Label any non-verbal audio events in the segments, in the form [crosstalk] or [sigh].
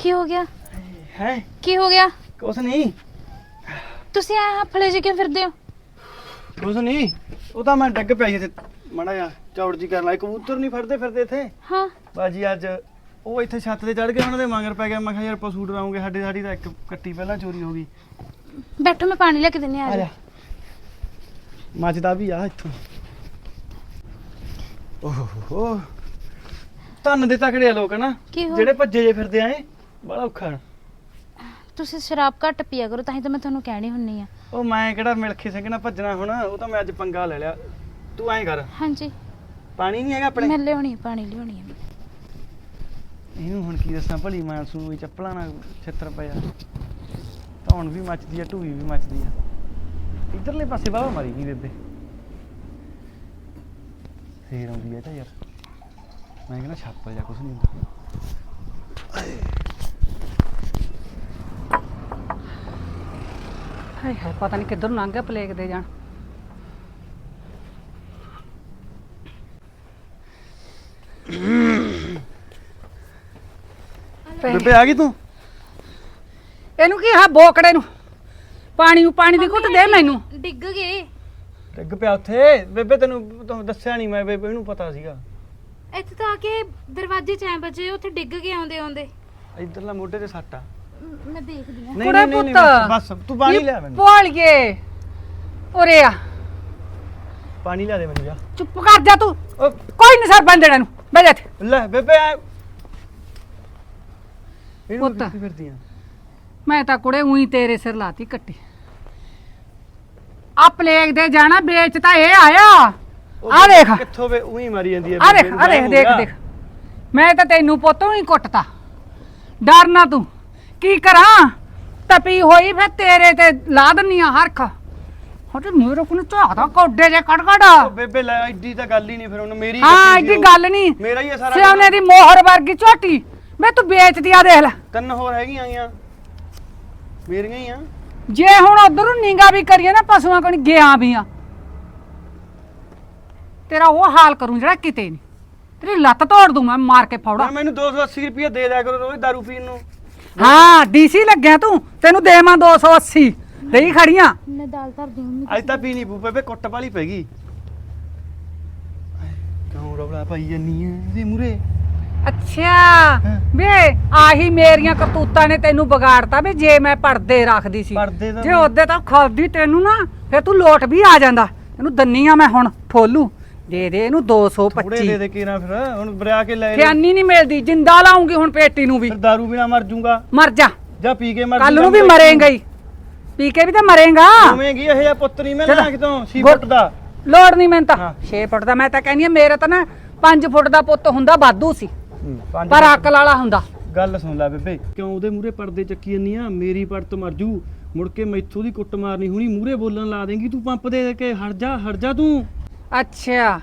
ਕੀ ਹੋ ਗਿਆ? ਹੈ। ਕੀ ਹੋ ਗਿਆ? ਕੁਛ ਨਹੀਂ। ਤੁਸੀਂ ਐ ਹਫਲੇ ਜਿਹੇ ਕਿਉਂ ਫਿਰਦੇ ਹੋ? ਕੁਛ ਨਹੀਂ। ਉਹ ਤਾਂ ਮੈਂ ਡੱਗ ਪਿਆ ਸੀ ਮੜਾ ਜਾ ਚੌੜ ਜੀ ਕਰਨ ਲੱਗ। ਕਬੂਤਰ ਨਹੀਂ ਫੜਦੇ ਫਿਰਦੇ ਇੱਥੇ। ਹਾਂ। ਬਾਜੀ ਅੱਜ ਉਹ ਇੱਥੇ ਛੱਤ ਤੇ ਚੜ ਕੇ ਉਹਨਾਂ ਦੇ ਮਗਰ ਪੈ ਗਿਆ ਮੈਂ ਕਿਹਾ ਯਾਰ ਪਸ਼ੂ ਡਰਾਉਂਗੇ ਸਾਡੇ ਸਾਡੀ ਤਾਂ ਇੱਕ ਕੱਟੀ ਪਹਿਲਾਂ ਚੋਰੀ ਹੋ ਗਈ। ਬੈਠੋ ਮੈਂ ਪਾਣੀ ਲੈ ਕੇ ਦਿੰਨੀ ਆ ਆ ਜਾ। ਮੱਚਦਾ ਵੀ ਆ ਇੱਥੋਂ। ਓਹੋ ਤਨ ਦੇ ਤਕੜੇ ਆ ਲੋਕ ਨਾ ਕੀ ਹੋ ਜਿਹੜੇ ਭੱਜੇ ਜੇ ਫਿਰਦੇ ਆਏ ਬੜਾ ਔਖਾ ਤੁਸੀਂ ਸ਼ਰਾਬ ਘੱਟ ਪੀਆ ਕਰੋ ਤਾਂ ਹੀ ਤਾਂ ਮੈਂ ਤੁਹਾਨੂੰ ਕਹਿਣੀ ਹੁੰਨੀ ਆ। ਉਹ ਮੈਂ ਕਿਹੜਾ ਮਿਲਖੇ ਸਿੰਘ ਨਾਲ ਭੱਜਣਾ ਹੁਣ ਉਹ ਤਾਂ ਮੈਂ ਅੱਜ ਪੰਗਾ ਲੈ ਲਿਆ। ਤੂੰ ਐਂ ਕਰ। ਹਾਂਜੀ। ਪਾਣੀ ਨਹੀਂ ਹੈਗਾ ਆਪਣੇ? ਮੈਂ ਲਿਆਉਣੀ ਪਾਣੀ ਲਿਆਉਣੀ ਆ। ਇਹਨੂੰ ਹੁਣ ਕੀ ਦੱਸਾਂ ਭਲੀ ਮਾਨਸੂ ਵੀ ਚੱਪਲਾਂ ਨਾਲ ਛਿੱਤਰ ਪਿਆ। ਧੌਣ ਵੀ ਮੱਚਦੀ ਆ ਢੂਈ ਵੀ ਮੱਚਦੀ ਆ। ਇਧਰਲੇ ਪਾਸੇ ਬਾਵਾ ਮਾਰੀ ਗਈ ਬੇਬੇ। ਫੇਰ ਆਉਂਦੀ ਆ ਤਾਂ ਯਾਰ। ਮੈਂ ਕਹਿੰਦਾ ਛੱਪ ਜਾ ਕੁਛ ਨਹੀਂ ਹੁੰਦਾ। ਹਾਏ ਹਾਏ ਪਤਾ ਨਹੀਂ ਕਿੱਧਰ ਨੂੰ ਲੰਘ ਗਿਆ ਪਲੇਗ ਦੇ ਜਾਣ। ਬੇਬੇ ਆ ਗਈ ਤੂੰ? ਇਹਨੂੰ ਕੀ ਆ ਬੋਕੜੇ ਨੂੰ? ਪਾਣੀ ਨੂੰ ਪਾਣੀ ਦੀ ਘੁੱਟ ਦੇ ਮੈਨੂੰ। ਡਿੱਗ ਗਏ। ਡਿੱਗ ਪਿਆ ਉੱਥੇ? ਬੇਬੇ ਤੈਨੂੰ ਦੱਸਿਆ ਨਹੀਂ ਮੈਂ ਬੇਬੇ ਨੂੰ ਪਤਾ ਸੀਗਾ। ਇੱਥੇ ਤਾਂ ਆ ਕੇ ਦਰਵਾਜ਼ੇ 'ਚ ਐ ਉੱਥੇ ਡਿੱਗ ਗਏ ਆਉਂਦੇ ਆਉਂਦੇ ਇਧਰਲਾ ਮੋਢੇ ਤੇ ਸੱਟ ਆ। ਮ- ਮੈਂ ਦੇਖਦੀ ਆ ਨਹੀਂ ਕੁੜੇ ਨਹੀਂ ਨਹੀਂ ਪੁੱਤ। ਬਸ ਤੂੰ ਪਾਣੀ ਲਿਆ ਮੈਨੂੰ। ਪੋਲੀਏ ਉਰੇ ਆ। ਪਾਣੀ ਲਿਆ ਦੇ ਮੈਨੂੰ ਜਾ। ਚੁੱਪ ਕਰ ਜਾ ਤੂੰ। ਕੋਈ ਨਹੀਂ ਸਰ ਬੰਦਣਾ ਨੂੰ ਬਹਿ ਜਾ ਇੱਥੇ। ਲੈ ਬੇਬੇ ਆ। ਇਹਨੂੰ ਪੁੱਤ। ਕਿੱਥੇ ਫਿਰਦੀ ਆ? ਮੈਂ ਤਾਂ ਕੁੜੇ ਉਹੀ ਤੇਰੇ ਸਿਰ ਲਾਤੀ ਕੱਟੀ। ਆ ਪਲੇਗ ਦੇ ਜਾਣਾ ਵੇਚ ਤਾਂ ਇਹ ਆਇਆ। ਉਹ ਆ ਦੇਖ। ਕਿੱਥੋਂ ਵੇ ਉਹੀ ਮਾਰੀ ਜਾਂਦੀ ਹੈ ਆ ਬੇਬੇ ਦੇਖ ਨੂੰ, ਆ ਦੇਖ ਵਹਿਮ ਦੇਖ। ਮੈਂ ਤਾਂ ਤੈਨੂੰ ਪੁੱਤੋਂ ਹੀ ਕੁੱਟਤਾ। ਡਰ ਨਾ ਤੂੰ। ਕੀ ਕਰਾਂ? ਤਪੀ ਹੋਈ ਫਿਰ ਤੇਰੇ ਤੇ ਲਾ ਦਿੰਨੀ ਆ ਹਰਖ। ਹੋਟੇ ਮੇਰੇ ਕੋਲ ਝਾਦਾ ਕੋਡੇ ਜੇ ਉਹ ਕੜਕੜਾ ਬੇਬੇ ਲੈ ਐਡੀ ਤਾਂ ਗੱਲ ਹੀ ਨਹੀਂ ਫਿਰ ਉਹਨੇ ਮੇਰੀ ਹਾਂ ਐਡੀ। ਗੱਲ ਨਹੀਂ। ਮੇਰਾ ਹੀ ਹੈ ਸਾਰਾ ਸਿਆਉਣੇ ਦੀ ਮੋਹਰ ਵਰਗੀ ਝੋਟੀ। ਮੈਂ ਤੂੰ ਵੇਚਦੀ ਆ ਦੇਖ ਲੈ। ਤਿੰਨ ਹੋਰ ਹੈਗੀਆਂ ਆਈਆਂ। ਮੇਰੀਆਂ ਹੀ ਆ। ਜੇ ਹੁਣ ਉਧਰੋਂ ਨਿੰਗਾ ਵੀ ਕਰੀਏ ਨਾ ਪਸ਼ੂਆਂ ਕੋਲ ਗਿਆ ਵੀ ਆ। ਤੇਰਾ ਉਹ ਹਾਲ ਕਰੂੰ ਜਿਹੜਾ ਕਿਤੇ ਨਹੀਂ। ਤੇਰੀ ਲੱਤ ਤੋੜ ਦੂੰ ਮੈਂ ਮਾਰ ਕੇ ਫੌੜਾ। ਹੁਣ ਮੈਨੂੰ 280 ਰੁਪਏ ਦੇ ਦਿਆ ਕਰੋ ਰੋਜ਼ ਦਾਰੂ ਪੀਣ ਨੂੰ। ਹਾਂ ਡੀਸੀ ਲੱਗਿਆ ਤੂੰ। ਤੈਨੂੰ ਦੇਵਾਂ 280 ਲਈ ਖੜੀਆਂ? ਮੈਂ ਦਾਲ ਧਰ ਦਿਉਂਗੀ ਅੱਜ ਤਾਂ ਪੀਣੀ ਪੂ ਬੇਬੇ ਕੁੱਟ ਵਾਲੀ ਪੈ ਗਈ। ਕਿਉਂ ਰੌਲਾ ਪਾਈ ਜੰਨੀ ਐ ਇਹਦੇ ਮੂਰੇ ਅੱਛਾ ਵੇ ਆਹੀ ਮੇਰੀਆਂ ਕਰਤੂਤਾਂ ਨੇ ਤੈਨੂੰ ਵਿਗਾੜਤਾ ਵੀ ਜੇ ਮੈਂ ਪਰਦੇ ਰੱਖਦੀ ਸੀ। ਪਰਦੇ ਤਾਂ ਜੇ ਉਹਦੇ ਤਾਂ ਖਾਦੀ ਤੈਨੂੰ ਨਾ ਫੇਰ ਤੂੰ ਲੋਟ ਵੀ ਆ ਜਾਂਦਾ। ਇਹਨੂੰ ਦੰਨੀ ਆ ਮੈਂ ਹੁਣ ਫੋਲੂ। ਦੇ ਦੇ ਇਹਨੂੰ ਥੋੜੇ ਦੇ 225 ਦੇ ਕੇ ਨਾ ਫਿਰ ਹੁਣ ਬਰਿਆ ਕੇ ਲੈ ਲੈ। ਖਿਆਨੀ ਨਹੀਂ ਮਿਲਦੀ ਜਿੰਦਾ ਲਾਉਂਗੀ ਹੁਣ ਪੇਟੀ ਨੂੰ ਵੀ। ਫਿਰ ਦਾਰੂ ਬਿਨਾ ਮਰ ਜੂੰਗਾ। ਮਰ ਜਾ। ਜਾਂ ਪੀ ਕੇ ਮਰ ਕੱਲ ਨੂੰ ਵੀ ਮਰੇਂਗਾ ਹੀ। ਪੀ ਕੇ ਵੀ ਤਾਂ ਮਰੇਂਗਾ। ਹੋਵੇਂਗੀ ਇਹ ਜਿਹਾ ਪੁੱਤ ਨਹੀਂ ਮੈਂ ਚਲੋ। ਕਿਤੋਂ ਗੁੱਟ। ਫੁੱਟ ਦਾ। ਲੋੜ ਨਹੀਂ ਮੈਨੂੰ ਤਾਂ। ਹਾਂ। 6 ਫੁੱਟ ਦਾ ਮੈਂ ਤਾਂ ਕਹਿੰਦੀ ਆ ਮੇਰੇ ਤਾਂ ਨਾ 5 ਫੁੱਟ ਦਾ ਪੁੱਤ ਹੁੰਦਾ ਵਾਧੂ ਸੀ। ਪੰਜ ਪਰ ਅਕਲ ਵਾਲਾ ਹੁੰਦਾ। ਗੱਲ ਸੁਣ ਲੈ ਬੇਬੇ ਕਿਉਂ ਉਹਦੇ ਮੂਰੇ ਪਰਦੇ ਚੱਕੀ ਜੰਨੀ ਆ? ਮੇਰੀ ਪਰਤ ਮਰ ਜੂ। ਮੁੜ ਕੇ ਮੈਥੋਂ ਦੀ ਕੁੱਟ ਮਾਰਨੀ ਹੁਣੀ ਮੂਰੇ ਬੋਲਣ ਲਾ ਦੇਂਗੀ। ਤੂੰ ਪੰਪ ਦੇ ਕੇ ਹਟ ਜਾ ਹਟ ਜਾ ਤੂੰ। ਅੱਛਾ।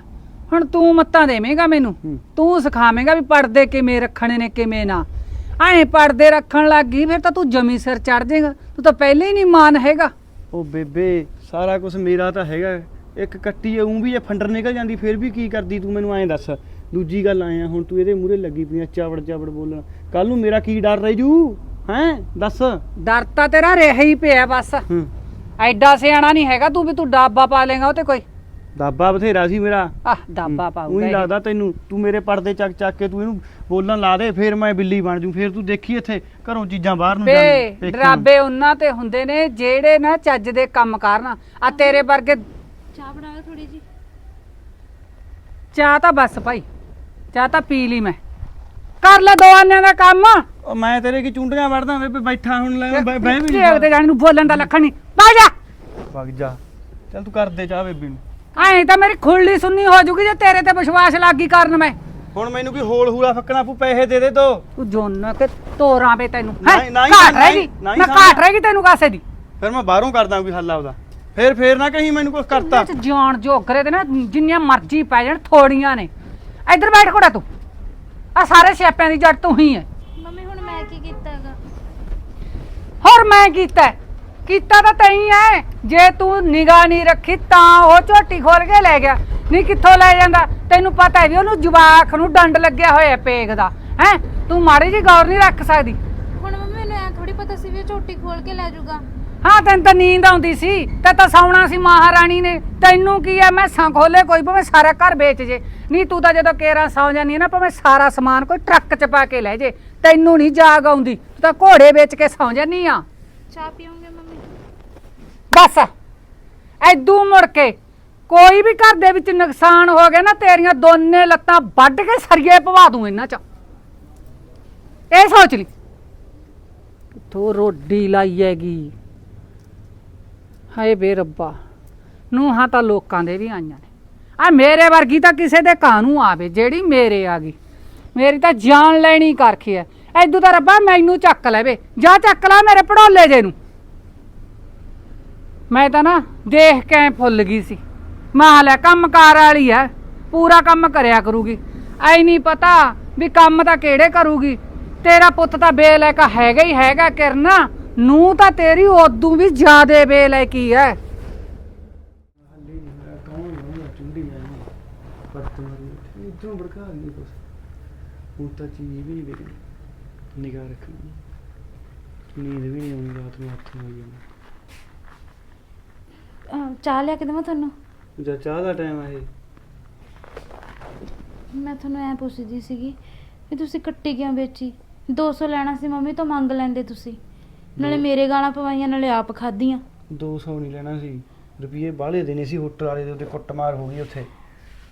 ਹੁਣ ਤੂੰ ਮੱਤਾਂ ਦੇਵੇਂਗਾ ਮੈਨੂੰ? ਹੂੰ। ਤੂੰ ਸਿਖਾਵੇਂਗਾ ਵੀ ਪਰਦੇ ਕਿਵੇਂ ਰੱਖਣੇ ਨੇ ਕਿਵੇਂ ਨਾ। ਐਂ ਪਰਦੇ ਰੱਖਣ ਲੱਗੀ ਫਿਰ ਤਾਂ ਤੂੰ ਜਮੀ ਸਿਰ ਚੜ ਜਾਏਗਾ। ਤੂੰ ਤਾਂ ਪਹਿਲੇ ਹੀ ਨਹੀਂ ਮਾਨ ਹੈਗਾ। ਉਹ ਬੇਬੇ ਸਾਰਾ ਕੁਝ ਮੇਰਾ ਤਾਂ ਹੈਗਾ। ਇੱਕ ਕੱਟੀ ਉਂ ਵੀ ਜੇ ਫੰਡਰ ਨਿਕਲ ਜਾਂਦੀ ਫਿਰ ਵੀ ਕੀ ਕਰਦੀ ਤੂੰ ਮੈਨੂੰ ਐਂ ਦੱਸ। ਦੂਜੀ ਗੱਲ ਆਇਆ ਹੁਣ ਤੂੰ ਇਹਦੇ ਮੂਰੇ ਲੱਗੀ ਪਈ ਆ ਚਾਵੜ ਚਾਵੜ ਬੋਲਣ। ਕੱਲ ਨੂੰ ਮੇਰਾ ਕੀ ਡਰ ਰਹਿ ਜੂ? ਹੈਂ? ਦੱਸ। ਡਰ ਤਾਂ ਤੇਰਾ ਰਿਹਾ ਹੀ ਪਿਆ ਬਸ। ਹੂੰ। ਐਡਾ ਸਿਆਣਾ ਨਹੀਂ ਹੈਗਾ ਤੂੰ ਵੀ ਤੂੰ ਡਾਬਾ ਪਾ ਲੇਗਾ ਉਹ ਤੇ ਕੋਈ। ਦਾਬਾ ਬਥੇਰਾ ਸੀ ਮੇਰਾ। ਆਹ ਉਹੀ ਪਾਊਗਾ ਇਹ। ਲੱਗਦਾ ਤੈਨੂੰ ਤੂੰ ਮੇਰੇ ਪਰਦੇ ਚੱਕ ਚੱਕ ਕੇ ਤੂੰ ਇਹਨੂੰ ਬੋਲਣ ਲਾ ਦੇ ਫਿਰ ਮੈਂ ਬਿੱਲੀ ਬਣ ਜੂ ਫਿਰ ਤੂੰ ਦੇਖੀ ਇੱਥੇ ਘਰੋਂ ਚੀਜ਼ਾਂ ਬਾਹਰ ਨੂੰ ਬੇ ਜਾਣ ਪੇਕਿਆਂ ਨੂੰ। ਡਰਾਬੇ ਉਹਨਾਂ ਤੇ ਹੁੰਦੇ ਨੇ ਜਿਹੜੇ ਨਾ ਚੱਜ ਦੇ ਕੰਮ ਕਰਨ ਆ ਤੇਰੇ ਵਰਗੇ ਚਾਹ ਬਣਾਓ ਥੋੜੀ ਜੀ ਚਾਹ ਤਾਂ ਬਸ ਭਾਈ ਚਾਹ ਤਾਂ ਪੀ ਲਈ ਮੈਂ। ਕਰ ਲੈ ਦੋ ਆਨਿਆਂ ਦਾ ਕੰਮ। ਉਹ ਮੈਂ ਤੇਰੇ ਕੀ ਚੁੰਡੀਆਂ ਵੜਦਾ ਵੇ ਬੈਠਾ ਹੁਣ ਲੈ ਬਹਿ ਬਹਿ ਵੀ ਝੇਕ ਤੇ ਜਾਣ ਨੂੰ ਬੋਲਣ ਦਾ ਲੱਖਣ ਨਹੀਂ ਬਹਿ ਜਾ। ਵਗ ਜਾ। ਚੱਲ ਤੂੰ ਕਰ ਦੇ ਚਾਹ ਬੇਬੀ ਨੂੰ। ਐਂ ਤਾਂ ਮੇਰੀ ਖੁੱਲੀ ਸੁੰਨੀ ਹੋ ਜੂਗੀ ਜੇ ਤੇਰੇ ਤੇ ਵਿਸ਼ਵਾਸ ਲੱਗੀ ਕਰਨ ਮੈਂ। ਹੁਣ ਮੈਨੂੰ ਕੀ ਹੋਲ ਹੂਲਾ ਫੱਕਣਾ ਪੂ ਪੈਸੇ ਦੇ ਦੇ ਤੋ ਤੂੰ ਜੋਨ ਕੇ ਤੋਰਾਂ ਵੇ ਤੈਨੂੰ। ਹੈਂ? ਨਹੀਂ- ਨਹੀਂ ਘਾਟ ਰਹੇਗੀ? ਨਹੀਂ ਮੈਂ ਸਮਝ। ਘਾਟ ਰਹੇਗੀ ਤੈਨੂੰ ਕਾਸੇ ਦੀ? ਫਿਰ ਮੈਂ ਬਾਹਰੋਂ ਕਰਦਾ ਕੋਈ ਹੱਲ ਆਪਦਾ। ਫਿਰ ਫੇਰ ਨਾ ਕਹੀਂ ਮੈਨੂੰ ਕੁਝ ਕਰਤਾ। ਤੇ ਜਾਣ ਜੋਗਰੇ ਤੇ ਨਾ ਜਿੰਨੀਆਂ ਮਰਜ਼ੀ ਪੈ ਜਾਣ ਥੋੜੀਆਂ ਨੇ। ਇੱਧਰ ਬੈਠ ਕੋੜਾ ਤੂੰ। ਆ ਸਾਰੇ ਸਿਆਪਿਆਂ ਦੀ ਜੜ ਤੂੰ ਹੀ ਹੈ ਮੰਮੀ ਹੁਣ ਮੈਂ ਕੀ ਕੀਤਾ ਹੈਗਾ ਹੋਰ ਮੈਂ ਕੀਤਾ? ਹੈ? ਕੀਤਾ ਤਾਂ ਤੈਂ ਐ। ਜੇ ਤੂੰ ਨਿਗਾਹ ਨਹੀਂ ਰੱਖੀ ਤਾਂ ਉਹ ਝੋਟੀ ਖੋਲ ਕੇ ਲੈ ਗਿਆ। ਨਹੀਂ ਕਿੱਥੋਂ ਲੈ ਜਾਂਦਾ? ਤੈਨੂੰ ਪਤਾ ਹੈ ਵੀ ਉਹਨੂੰ ਜਵਾਖ ਨੂੰ ਡੰਡ ਲੱਗਿਆ ਹੋਇਆ ਪੇਗ ਦਾ। ਹੈ? ਤੂੰ ਮਾੜੀ ਜੀ ਗੌਰ ਨਹੀਂ ਰੱਖ ਸਕਦੀ। ਪਤਾ ਸੀ ਵੀ ਝੋਟੀ ਖੋਲ ਕੇ ਲੈ ਜਾਊਗਾ। ਹਾਂ ਤੈਨੂੰ ਤਾਂ ਨੀਂਦ ਆਉਂਦੀ ਸੀ। ਤੇ ਤਾਂ ਸੌਣਾ ਸੀ ਮਹਾਰਾਣੀ ਨੇ। ਤੈਨੂੰ ਕੀ ਐ? ਮੈਂ ਸਾਂ ਖੋਲੇ ਕੋਈ ਭਾਵੇਂ ਸਾਰਾ ਘਰ ਵੇਚ ਜੇ। ਨਹੀਂ ਤੂੰ ਤਾਂ ਜਦੋਂ ਕੇਰਾ ਸੌ ਜਾਨੀ ਹੈ ਨਾ ਭਾਵੇਂ ਸਾਰਾ ਸਮਾਨ ਕੋਈ ਟਰੱਕ 'ਚ ਪਾ ਕੇ ਲੈ ਜੇ। ਤੈਨੂੰ ਨਹੀਂ ਜਾਗ ਆਉਂਦੀ। ਤੂੰ ਤਾਂ ਘੋੜੇ ਵੇਚ ਕੇ ਸੌ ਜਾਨੀ ਆ। ਚਾਹ ਮੰਮੀ ਬਸ। ਐਦੂ ਮੁੜ ਕੇ ਕੋਈ ਵੀ ਘਰ ਦੇ ਵਿੱਚ ਨੁਕਸਾਨ ਹੋ ਗਿਆ ਨਾ, ਤੇਰੀਆਂ ਦੋਨੇ ਲੱਤਾਂ ਵੱਢ ਕੇ ਸਰੀਏ ਪਵਾ ਦੂੰ ਇਹਨਾਂ 'ਚ। ਇਹ ਸੋਚ ਲਈ। ਕਿੱਥੋਂ ਰੋਡੀ ਲਾਈ ਹੈਗੀ? ਹਾਏ ਬੇ ਰੱਬਾ। ਨੂੰਹਾਂ ਤਾਂ ਲੋਕਾਂ ਦੇ ਵੀ ਆਈਆਂ ਨੇ। ਆ ਮੇਰੇ ਵਰਗੀ ਤਾਂ ਕਿਸੇ ਦੇ ਕਾਨੂੰ ਆਵੇ, ਜਿਹੜੀ ਮੇਰੇ ਆ ਗਈ। ਮੇਰੀ ਤਾਂ ਜਾਨ ਲੈਣੀ ਕਰਖੀ ਐ ਐਦੂ ਤਾਂ ਰੱਬਾ ਮੈਨੂੰ ਚੱਕ ਲੈਵੇ। ਜਾ ਚੱਕ ਲੈ ਮੇਰੇ ਪੜੋਲੇ ਜੇ ਨੂੰ। ਮੈਂ ਤਾਂ ਨਾ ਦੇਖ ਕੇ ਫੁੱਲ ਗਈ ਸੀ। ਮਾਂ ਕੰਮਕਾਰ ਵਾਲੀ ਐ। ਪੂਰਾ ਕੰਮ ਕਰਿਆ ਕਰੂਗੀ। ਐ ਨਹੀਂ ਪਤਾ ਵੀ ਕੰਮ ਤਾਂ ਕਿਹੜੇ ਕਰੂਗੀ। ਤੇਰਾ ਪੁੱਤ ਤਾਂ ਬੇਲੈਕ ਹੈਗਾ ਹੀ ਹੈਗਾ ਕਿਰਨਾ। ਨੂੰ ਤਾਂ ਤੇਰੀ ਉਦੋਂ ਵੀ ਜ਼ਿਆਦੇ ਬੇਲੈਕੀ ਐ। ਹੱਲੇ ਨਹੀਂ ਨਹੀਂ ਕੁਛ। ਹੁਣ ਤਾਂ ਚੀਜ਼ ਵੀ ਨਹੀਂ ਵੇਖਣੀ ਨਿਗਾਹ ਰੱਖਣੀ। ਨੀਂਦ ਵੀ ਨਹੀਂ ਆਉਣੀ ਰਾਤ ਨੂੰ ਹੱਥ ਹੋਈ ਜਾਂਦਾ। ਅਹ ਚਾਹ ਲਿਆ ਕੇ ਦੇਵਾਂ ਤੁਹਾਨੂੰ? ਜਦ ਚਾਹ ਦਾ ਟਾਈਮ ਆ ਇਹ? ਮੈਂ ਤੁਹਾਨੂੰ ਐ ਪੁੱਛਦੀ ਸੀਗੀ ਵੀ ਤੁਸੀਂ ਕੱਟੀ ਕਿਉਂ ਵੇਚੀ? 200 ਲੈਣਾ ਸੀ ਮੰਮੀ ਤੋਂ ਮੰਗ ਲੈਂਦੇ ਤੁਸੀਂ। ਨਾਲੇ ਦੋ- ਮੇਰੇ ਗਾਲਾਂ ਪਵਾਈਆਂ ਨਾਲੇ ਆਪ ਖਾਧੀਆਂ। 200 ਨਹੀਂ ਲੈਣਾ ਸੀ। ਰੁਪਏ ਬਾਹਲੇ ਦੇਣੇ ਸੀ ਹੋਟਲ ਵਾਲੇ ਦੇ ਉੱਤੇ ਕੁੱਟਮਾਰ ਹੋ ਗਈ ਉੱਥੇ।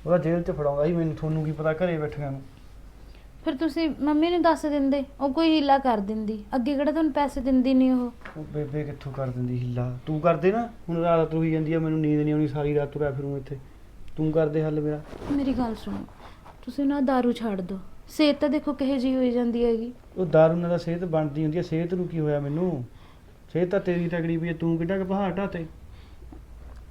ਉਹਦਾ ਜੇਲ੍ਹ 'ਚ ਫੜਾਉਂਦਾ ਸੀ ਮੈਨੂੰ ਤੁਹਾਨੂੰ ਕੀ ਪਤਾ ਘਰੇ ਬੈਠਿਆਂ ਨੂੰ। ਫਿਰ ਤੁਸੀਂ ਮੰਮੀ ਨੂੰ ਦੱਸ ਦਿੰਦੇ ਉਹ ਕੋਈ ਹੀਲਾ ਕਰ ਦਿੰਦੀ। ਅੱਗੇ ਕਿਹੜਾ ਤੁਹਾਨੂੰ ਪੈਸੇ ਦਿੰਦੀ ਨਹੀਂ ਉਹ? ਉਹ ਬੇਬੇ ਕਿੱਥੋਂ ਕਰ ਦਿੰਦੀ ਹਿੱਲਾ? ਤੂੰ ਕਰਦੇ ਨਾ ਹੁਣ ਰਾਤ ਹੋਈ ਜਾਂਦੀ ਆ ਮੈਨੂੰ ਨੀਂਦ ਨਹੀਂ ਆਉਣੀ ਸਾਰੀ ਰਾਤ ਤੁਰਿਆ ਫਿਰੂੰ ਇੱਥੇ। ਤੂੰ ਕਰਦੇ ਹੱਲ ਮੇਰਾ। ਮੇਰੀ ਗੱਲ ਸੁਣੋ ਤੁਸੀਂ ਨਾ दारू ਛੱਡ ਦਿਓ ਸਿਹਤ ਤਾਂ ਦੇਖੋ ਕਿਹੋ ਜਿਹੀ ਹੋਈ ਜਾਂਦੀ ਹੈਗੀ। ਉਹ ਦਾਰੂ ਨਾਲ ਤਾਂ ਸਿਹਤ ਬਣਦੀ ਹੁੰਦੀ ਆ ਸਿਹਤ ਨੂੰ ਕੀ ਹੋਇਆ ਮੈਨੂੰ? ਸਿਹਤ ਤਾਂ ਤੇਰੀ ਪਈ ਆ, ਤੂੰ ਕਿੱਡਾ ਕੁ ਪਹਾੜ ਢਾਤੇ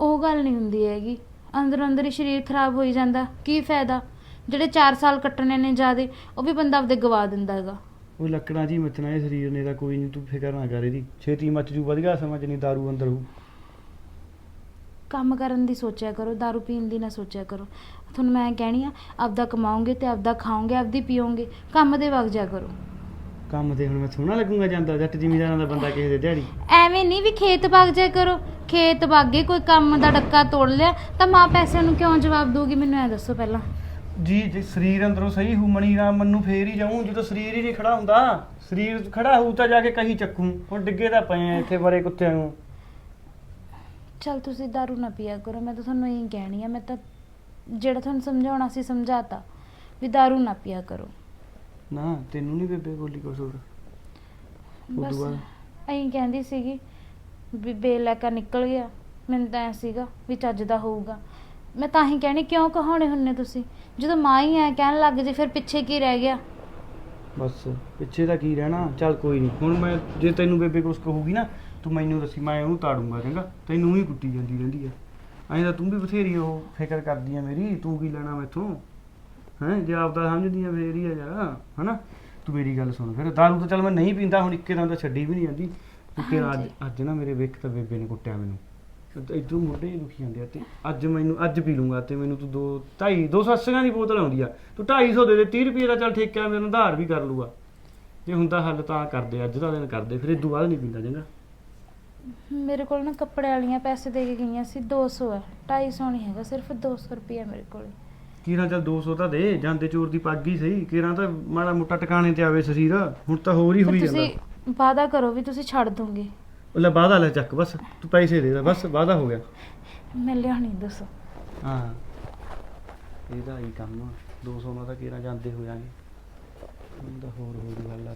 ਉਹ ਗੱਲ ਨਹੀਂ ਹੁੰਦੀ ਹੈਗੀ। ਅੰਦਰ ਅੰਦਰ ਹੀ ਸਰੀਰ ਖਰਾਬ ਹੋਈ ਜਾਂਦਾ ਕੀ ਫਾਇਦਾ? ਜਿਹੜੇ 4 ਸਾਲ ਕੱਟਣੇ ਨੇ ਜਿਆਦੇ ਉਹ ਵੀ ਬੰਦਾ ਆਪਦੇ ਗਵਾ ਦਿੰਦਾ ਹੈਗਾ। ਉਹ ਲੱਕੜਾਂ ਹੀ ਮੱਚਣਾ ਇਹ ਸਰੀਰ ਨੇ ਤਾਂ ਕੋਈ ਨਹੀਂ ਤੂੰ ਫਿਕਰ ਨਾ ਕਰ ਇਹਦੀ। ਛੇਤੀ ਮੱਚ ਜੂ ਵਧੀਆ ਸਮਝ ਨਹੀਂ ਦਾਰੂ ਅੰਦਰ ਹੋ ਕੰਮ ਕਰਨ ਦੀ ਸੋਚਿਆ ਕਰੋ दारू ਪੀਣ ਦੀ ਨਾ ਸੋਚਿਆ ਕਰੋ। ਤੁਹਾਨੂੰ ਮੈਂ ਕਹਿਣੀ ਆ ਆਪਦਾ ਕਮਾਓਗੇ ਤੇ ਆਪਦਾ ਖਾਓਗੇ ਆਪਦੀ ਪੀਓਗੇ ਕੰਮ ਦੇ ਵਗ ਜਾ ਕਰੋ। ਕੰਮ ਤੇ ਹੁਣ ਮੈਂ ਸੋਹਣਾ ਲੱਗੂਗਾ ਜਾਂਦਾ ਜੱਟ ਜ਼ਿਮੀਦਾਰਾਂ ਦਾ ਬੰਦਾ ਕਿਸੇ ਦੇ ਦਿਹਾੜੀ। ਐਵੇਂ ਨਹੀਂ ਵੀ ਖੇਤ ਵਗ ਜਾ ਕਰੋ। ਖੇਤ ਬਾਗੇ ਕੋਈ ਕੰਮ ਦਾ ਡੱਕਾ ਤੋੜ ਲਿਆ ਤਾਂ ਮਾਂ ਪੈਸਿਆਂ ਨੂੰ ਕਿਉਂ ਜਵਾਬ ਦੋਗੀ ਮੈਨੂੰ ਐ ਦੱਸੋ ਪਹਿਲਾਂ। ਜੀ ਜੇ ਸਰੀਰ ਅੰਦਰੋਂ ਸਹੀ ਹੂ ਮਣੀ ਰਾਮ ਮੰਨੂ ਫੇਰ ਹੀ ਜਾਊਂ ਜਦੋਂ ਸਰੀਰ ਹੀ ਨਹੀਂ ਖੜਾ ਹੁੰਦਾ ਸਰੀਰ ਖੜਾ ਹੋਊ ਤਾਂ ਜਾ ਕੇ ਕਹੀ ਚੱਕੂ ਹੁਣ ਡਿੱਗੇ ਤਾਂ ਪਏ ਆ ਇੱਥੇ ਬੜੇ ਕੁੱਤਿਆਂ ਨੂੰ ਚਲ ਤੁਸੀਂ दारू ਨਾ ਪੀਆ ਕਰੋ ਮੈਂ ਤਾਂ ਤੁਹਾਨੂੰ ਇਹੀ ਕਹਿਣੀ ਆ ਮੈਂ ਤਾਂ ਜਿਹੜਾ ਤੁਹਾਨੂੰ ਸਮਝਾਉਣਾ ਸੀ ਸਮਝਾਤਾ ਵੀ दारू ਨਾ ਪੀਆ ਕਰੋ ਨਾ ਤੈਨੂੰ ਨਹੀਂ ਬੇਬੇ ਬੋਲੀ ਕੁਛ ਹੋਰ ਬਸ ਉਦੋਂ ਬਾਅਦ ਐਂ ਕਹਿੰਦੀ ਸੀਗੀ ਵੀ ਬੇਲੈਕਾ ਨਿਕਲ ਗਿਆ ਮੈਨੂੰ ਤਾਂ ਐ ਸੀਗਾ ਵੀ ਚੱਜ ਦਾ ਹੋਊਗਾ ਮੈਂ ਤਾਂ ਹੀ ਕਹਿਣੀ ਕਿਉਂ ਕਹਾਉਣੇ ਹੁੰਨੇ ਤੁਸੀਂ ਜਦੋਂ ਮਾਂ ਹੀ ਐ ਕਹਿਣ ਲੱਗ ਜੇ ਫਿਰ ਪਿੱਛੇ ਕੀ ਰਹਿ ਗਿਆ? ਬਸ ਪਿੱਛੇ ਤਾਂ ਕੀ ਰਹਿਣਾ? ਚੱਲ ਕੋਈ ਨਹੀਂ। ਹੁਣ ਮੈਂ ਜੇ ਤੈਨੂੰ ਬੇਬੇ ਕੁਛ ਕਹੂਗੀ ਨਾ ਤੂੰ ਮੈਨੂੰ ਦੱਸੀ ਮੈਂ ਉਹਨੂੰ ਤਾੜੂੰਗਾ ਚੰਗਾ। ਤੈਨੂੰ ਹੀ ਕੁੱਟੀ ਜਾਂਦੀ ਰਹਿੰਦੀ ਆ। ਐਂ ਤਾਂ ਤੂੰ ਵੀ ਬਥੇਰੀ ਉਹ ਫਿਕਰ ਕਰਦੀ ਆ ਮੇਰੀ ਤੂੰ ਕੀ ਲੈਣਾ ਮੈਥੋਂ? ਹੈਂ ਜੇ ਆਪਦਾ ਸਮਝਦੀ ਆ ਫੇਰ ਹੀ ਆ ਯਾਰ ਹਨਾ? ਤੂੰ ਮੇਰੀ ਗੱਲ ਸੁਣ ਫਿਰ। ਦਾਰੂ ਤਾਂ ਚੱਲ ਮੈਂ ਨਹੀਂ ਪੀਂਦਾ ਹੁਣ ਇੱਕੇ ਦਮ ਤਾਂ ਛੱਡੀ ਵੀ ਨਹੀਂ ਜਾਂਦੀ। ਕਿਉਂਕਿ ਅੱਜ। ਅੱਜ ਨਾ ਮੇਰੇ ਵੇਖ ਤਾਂ ਬੇਬੇ ਨੇ ਕੁੱਟਿਆ ਮੈਨੂੰ। ਇਧਰੋਂ ਮੋਢੇ ਜਿਹੇ ਦੁਖੀ ਜਾਂਦੇ ਆ ਤੇ ਅੱਜ ਮੈਨੂੰ ਅੱਜ ਪੀ ਲੂੰਗਾ ਤੇ ਮੈਨੂੰ ਤੂੰ ਦੋ ਢਾਈ 280 ਦੀ ਬੋਤਲ ਆਉਂਦੀ ਆ। ਤੂੰ 250 ਦੇ ਦੇ 30 ਰੁਪਏ ਦਾ ਚੱਲ ਠੇਕਾ ਮੈਨੂੰ ਉਧਾਰ ਵੀ ਕਰ ਲੂਗਾ। ਜੇ ਹੁੰਦਾ ਹੱਲ ਤਾਂ ਕਰਦੇ ਅੱਜ ਦਾ ਦਿਨ ਕਰਦੇ ਫਿਰ ਇਦੋਂ ਬਾਅਦ ਨਹੀਂ ਪੀਂਦਾ ਚੰਗਾ। ਮੇਰੇ ਕੋਲ ਨਾ ਕੱਪੜੇ ਵਾਲੀਆਂ ਪੈਸੇ ਦੇ ਕੇ ਗਈਆਂ ਸੀ 200 ਹੈ 250 ਨਹੀਂ ਹੈਗਾ ਸਿਰਫ 200 ਰੁਪਏ ਮੇਰੇ ਕੋਲ। ਕੀਰਾਂ ਚੱਲ 200 ਤਾਂ ਦੇ ਜਾਂਦੇ ਚੋਰ ਦੀ ਪੱਗ ਹੀ ਸਹੀ। ਕੀਰਾਂ ਤਾਂ ਮਾੜਾ ਮੋਟਾ ਟਿਕਾਣੇ ਤੇ ਆਵੇ ਸਰੀਰ ਹੁਣ ਤਾਂ ਹੋਰ ਹੀ ਹੋਈ ਜਾਂਦਾ। ਤੁਸੀਂ ਵਾਅਦਾ ਕਰੋ ਵੀ ਤੁਸੀਂ ਛੱਡ ਦੋਗੇ। ਉਹ ਲੈ ਵਾਦਾ ਲੈ ਚੱਕ ਬਸ ਤੂੰ ਪੈਸੇ ਦੇ ਦੇ ਬਸ ਵਾਦਾ ਹੋ ਗਿਆ। ਮੈਂ ਲਿਆਉਣੀ ਦੱਸੋ। ਹਾਂ। ਇਹਦਾ ਹੀ ਕੰਮ ਆ 200 ਨਾਲ ਤਾਂ ਕੀਰਾਂ ਜਾਂਦੇ ਹੋ ਜਾਣਗੇ ਹੁਣ ਤਾਂ ਹੋਰ ਹੋਰ ਗੱਲ ਆ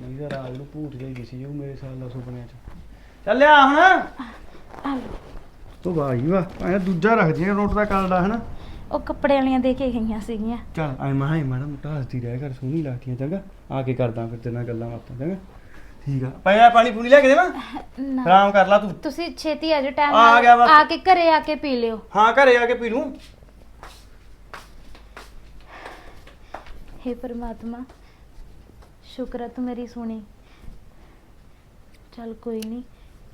ਨਹੀਂ ਤਾਂ ਰਾਤ ਨੂੰ ਭੂਤ ਜਾਈ ਸੀ ਉਹ ਮੇਰੇ ਸਾਲ ਦਾ ਸੁਪਨਿਆਂ ਚ। ਚੱਲਿਆ ਹੁਣ। ਤੋ ਵਾਹ ਵਾਹ ਐ ਦੂਜਾ ਰੱਖ ਜੀ ਨੋਟ ਦਾ ਕਾਲਡਾ ਹਨਾ? ਉਹ ਕੱਪੜੇ ਵਾਲੀਆਂ ਦੇ ਕੇ ਗਈਆਂ ਸੀਗੀਆਂ। ਚੱਲ ਐ ਮਹਾ ਹੀ ਮਾੜਾ ਮੋਟਾ ਹੱਸਦੀ ਰਹਿ ਕਰ ਸੋਹਣੀ ਲੱਗਦੀਆਂ ਚੰਗਾ। ਆ ਕੇ ਕਰਦਾ ਫਿਰ ਤੇਰੇ ਨਾਲ ਗੱਲਾਂ ਬਾਤਾਂ ਚੰਗਾ। ਠੀਕ ਆ। ਪਹਿਲਾਂ ਪਾਣੀ ਪੂਣੀ ਲੈ ਕੇ ਦੇਵਾਂ ਆਰਾਮ ਕਰ ਲਾ ਤੂੰ। ਤੁਸੀਂ ਛੇਤੀ ਆ ਜਾਓ ਟਾਈਮ ਆ ਗਿਆ ਬਸ। ਆ ਕੇ ਘਰੇ ਆ ਕੇ ਪੀ ਲਿਓ। ਹਾਂ ਘਰੇ ਆ ਕੇ ਪੀ ਲੂੰ। ਹੇ ਪਰਮਾਤਮਾ ਸ਼ੁਕਰ ਤੂੰ ਮੇਰੀ ਸੁਣੀ। ਚੱਲ ਕੋਈ ਨਹੀਂ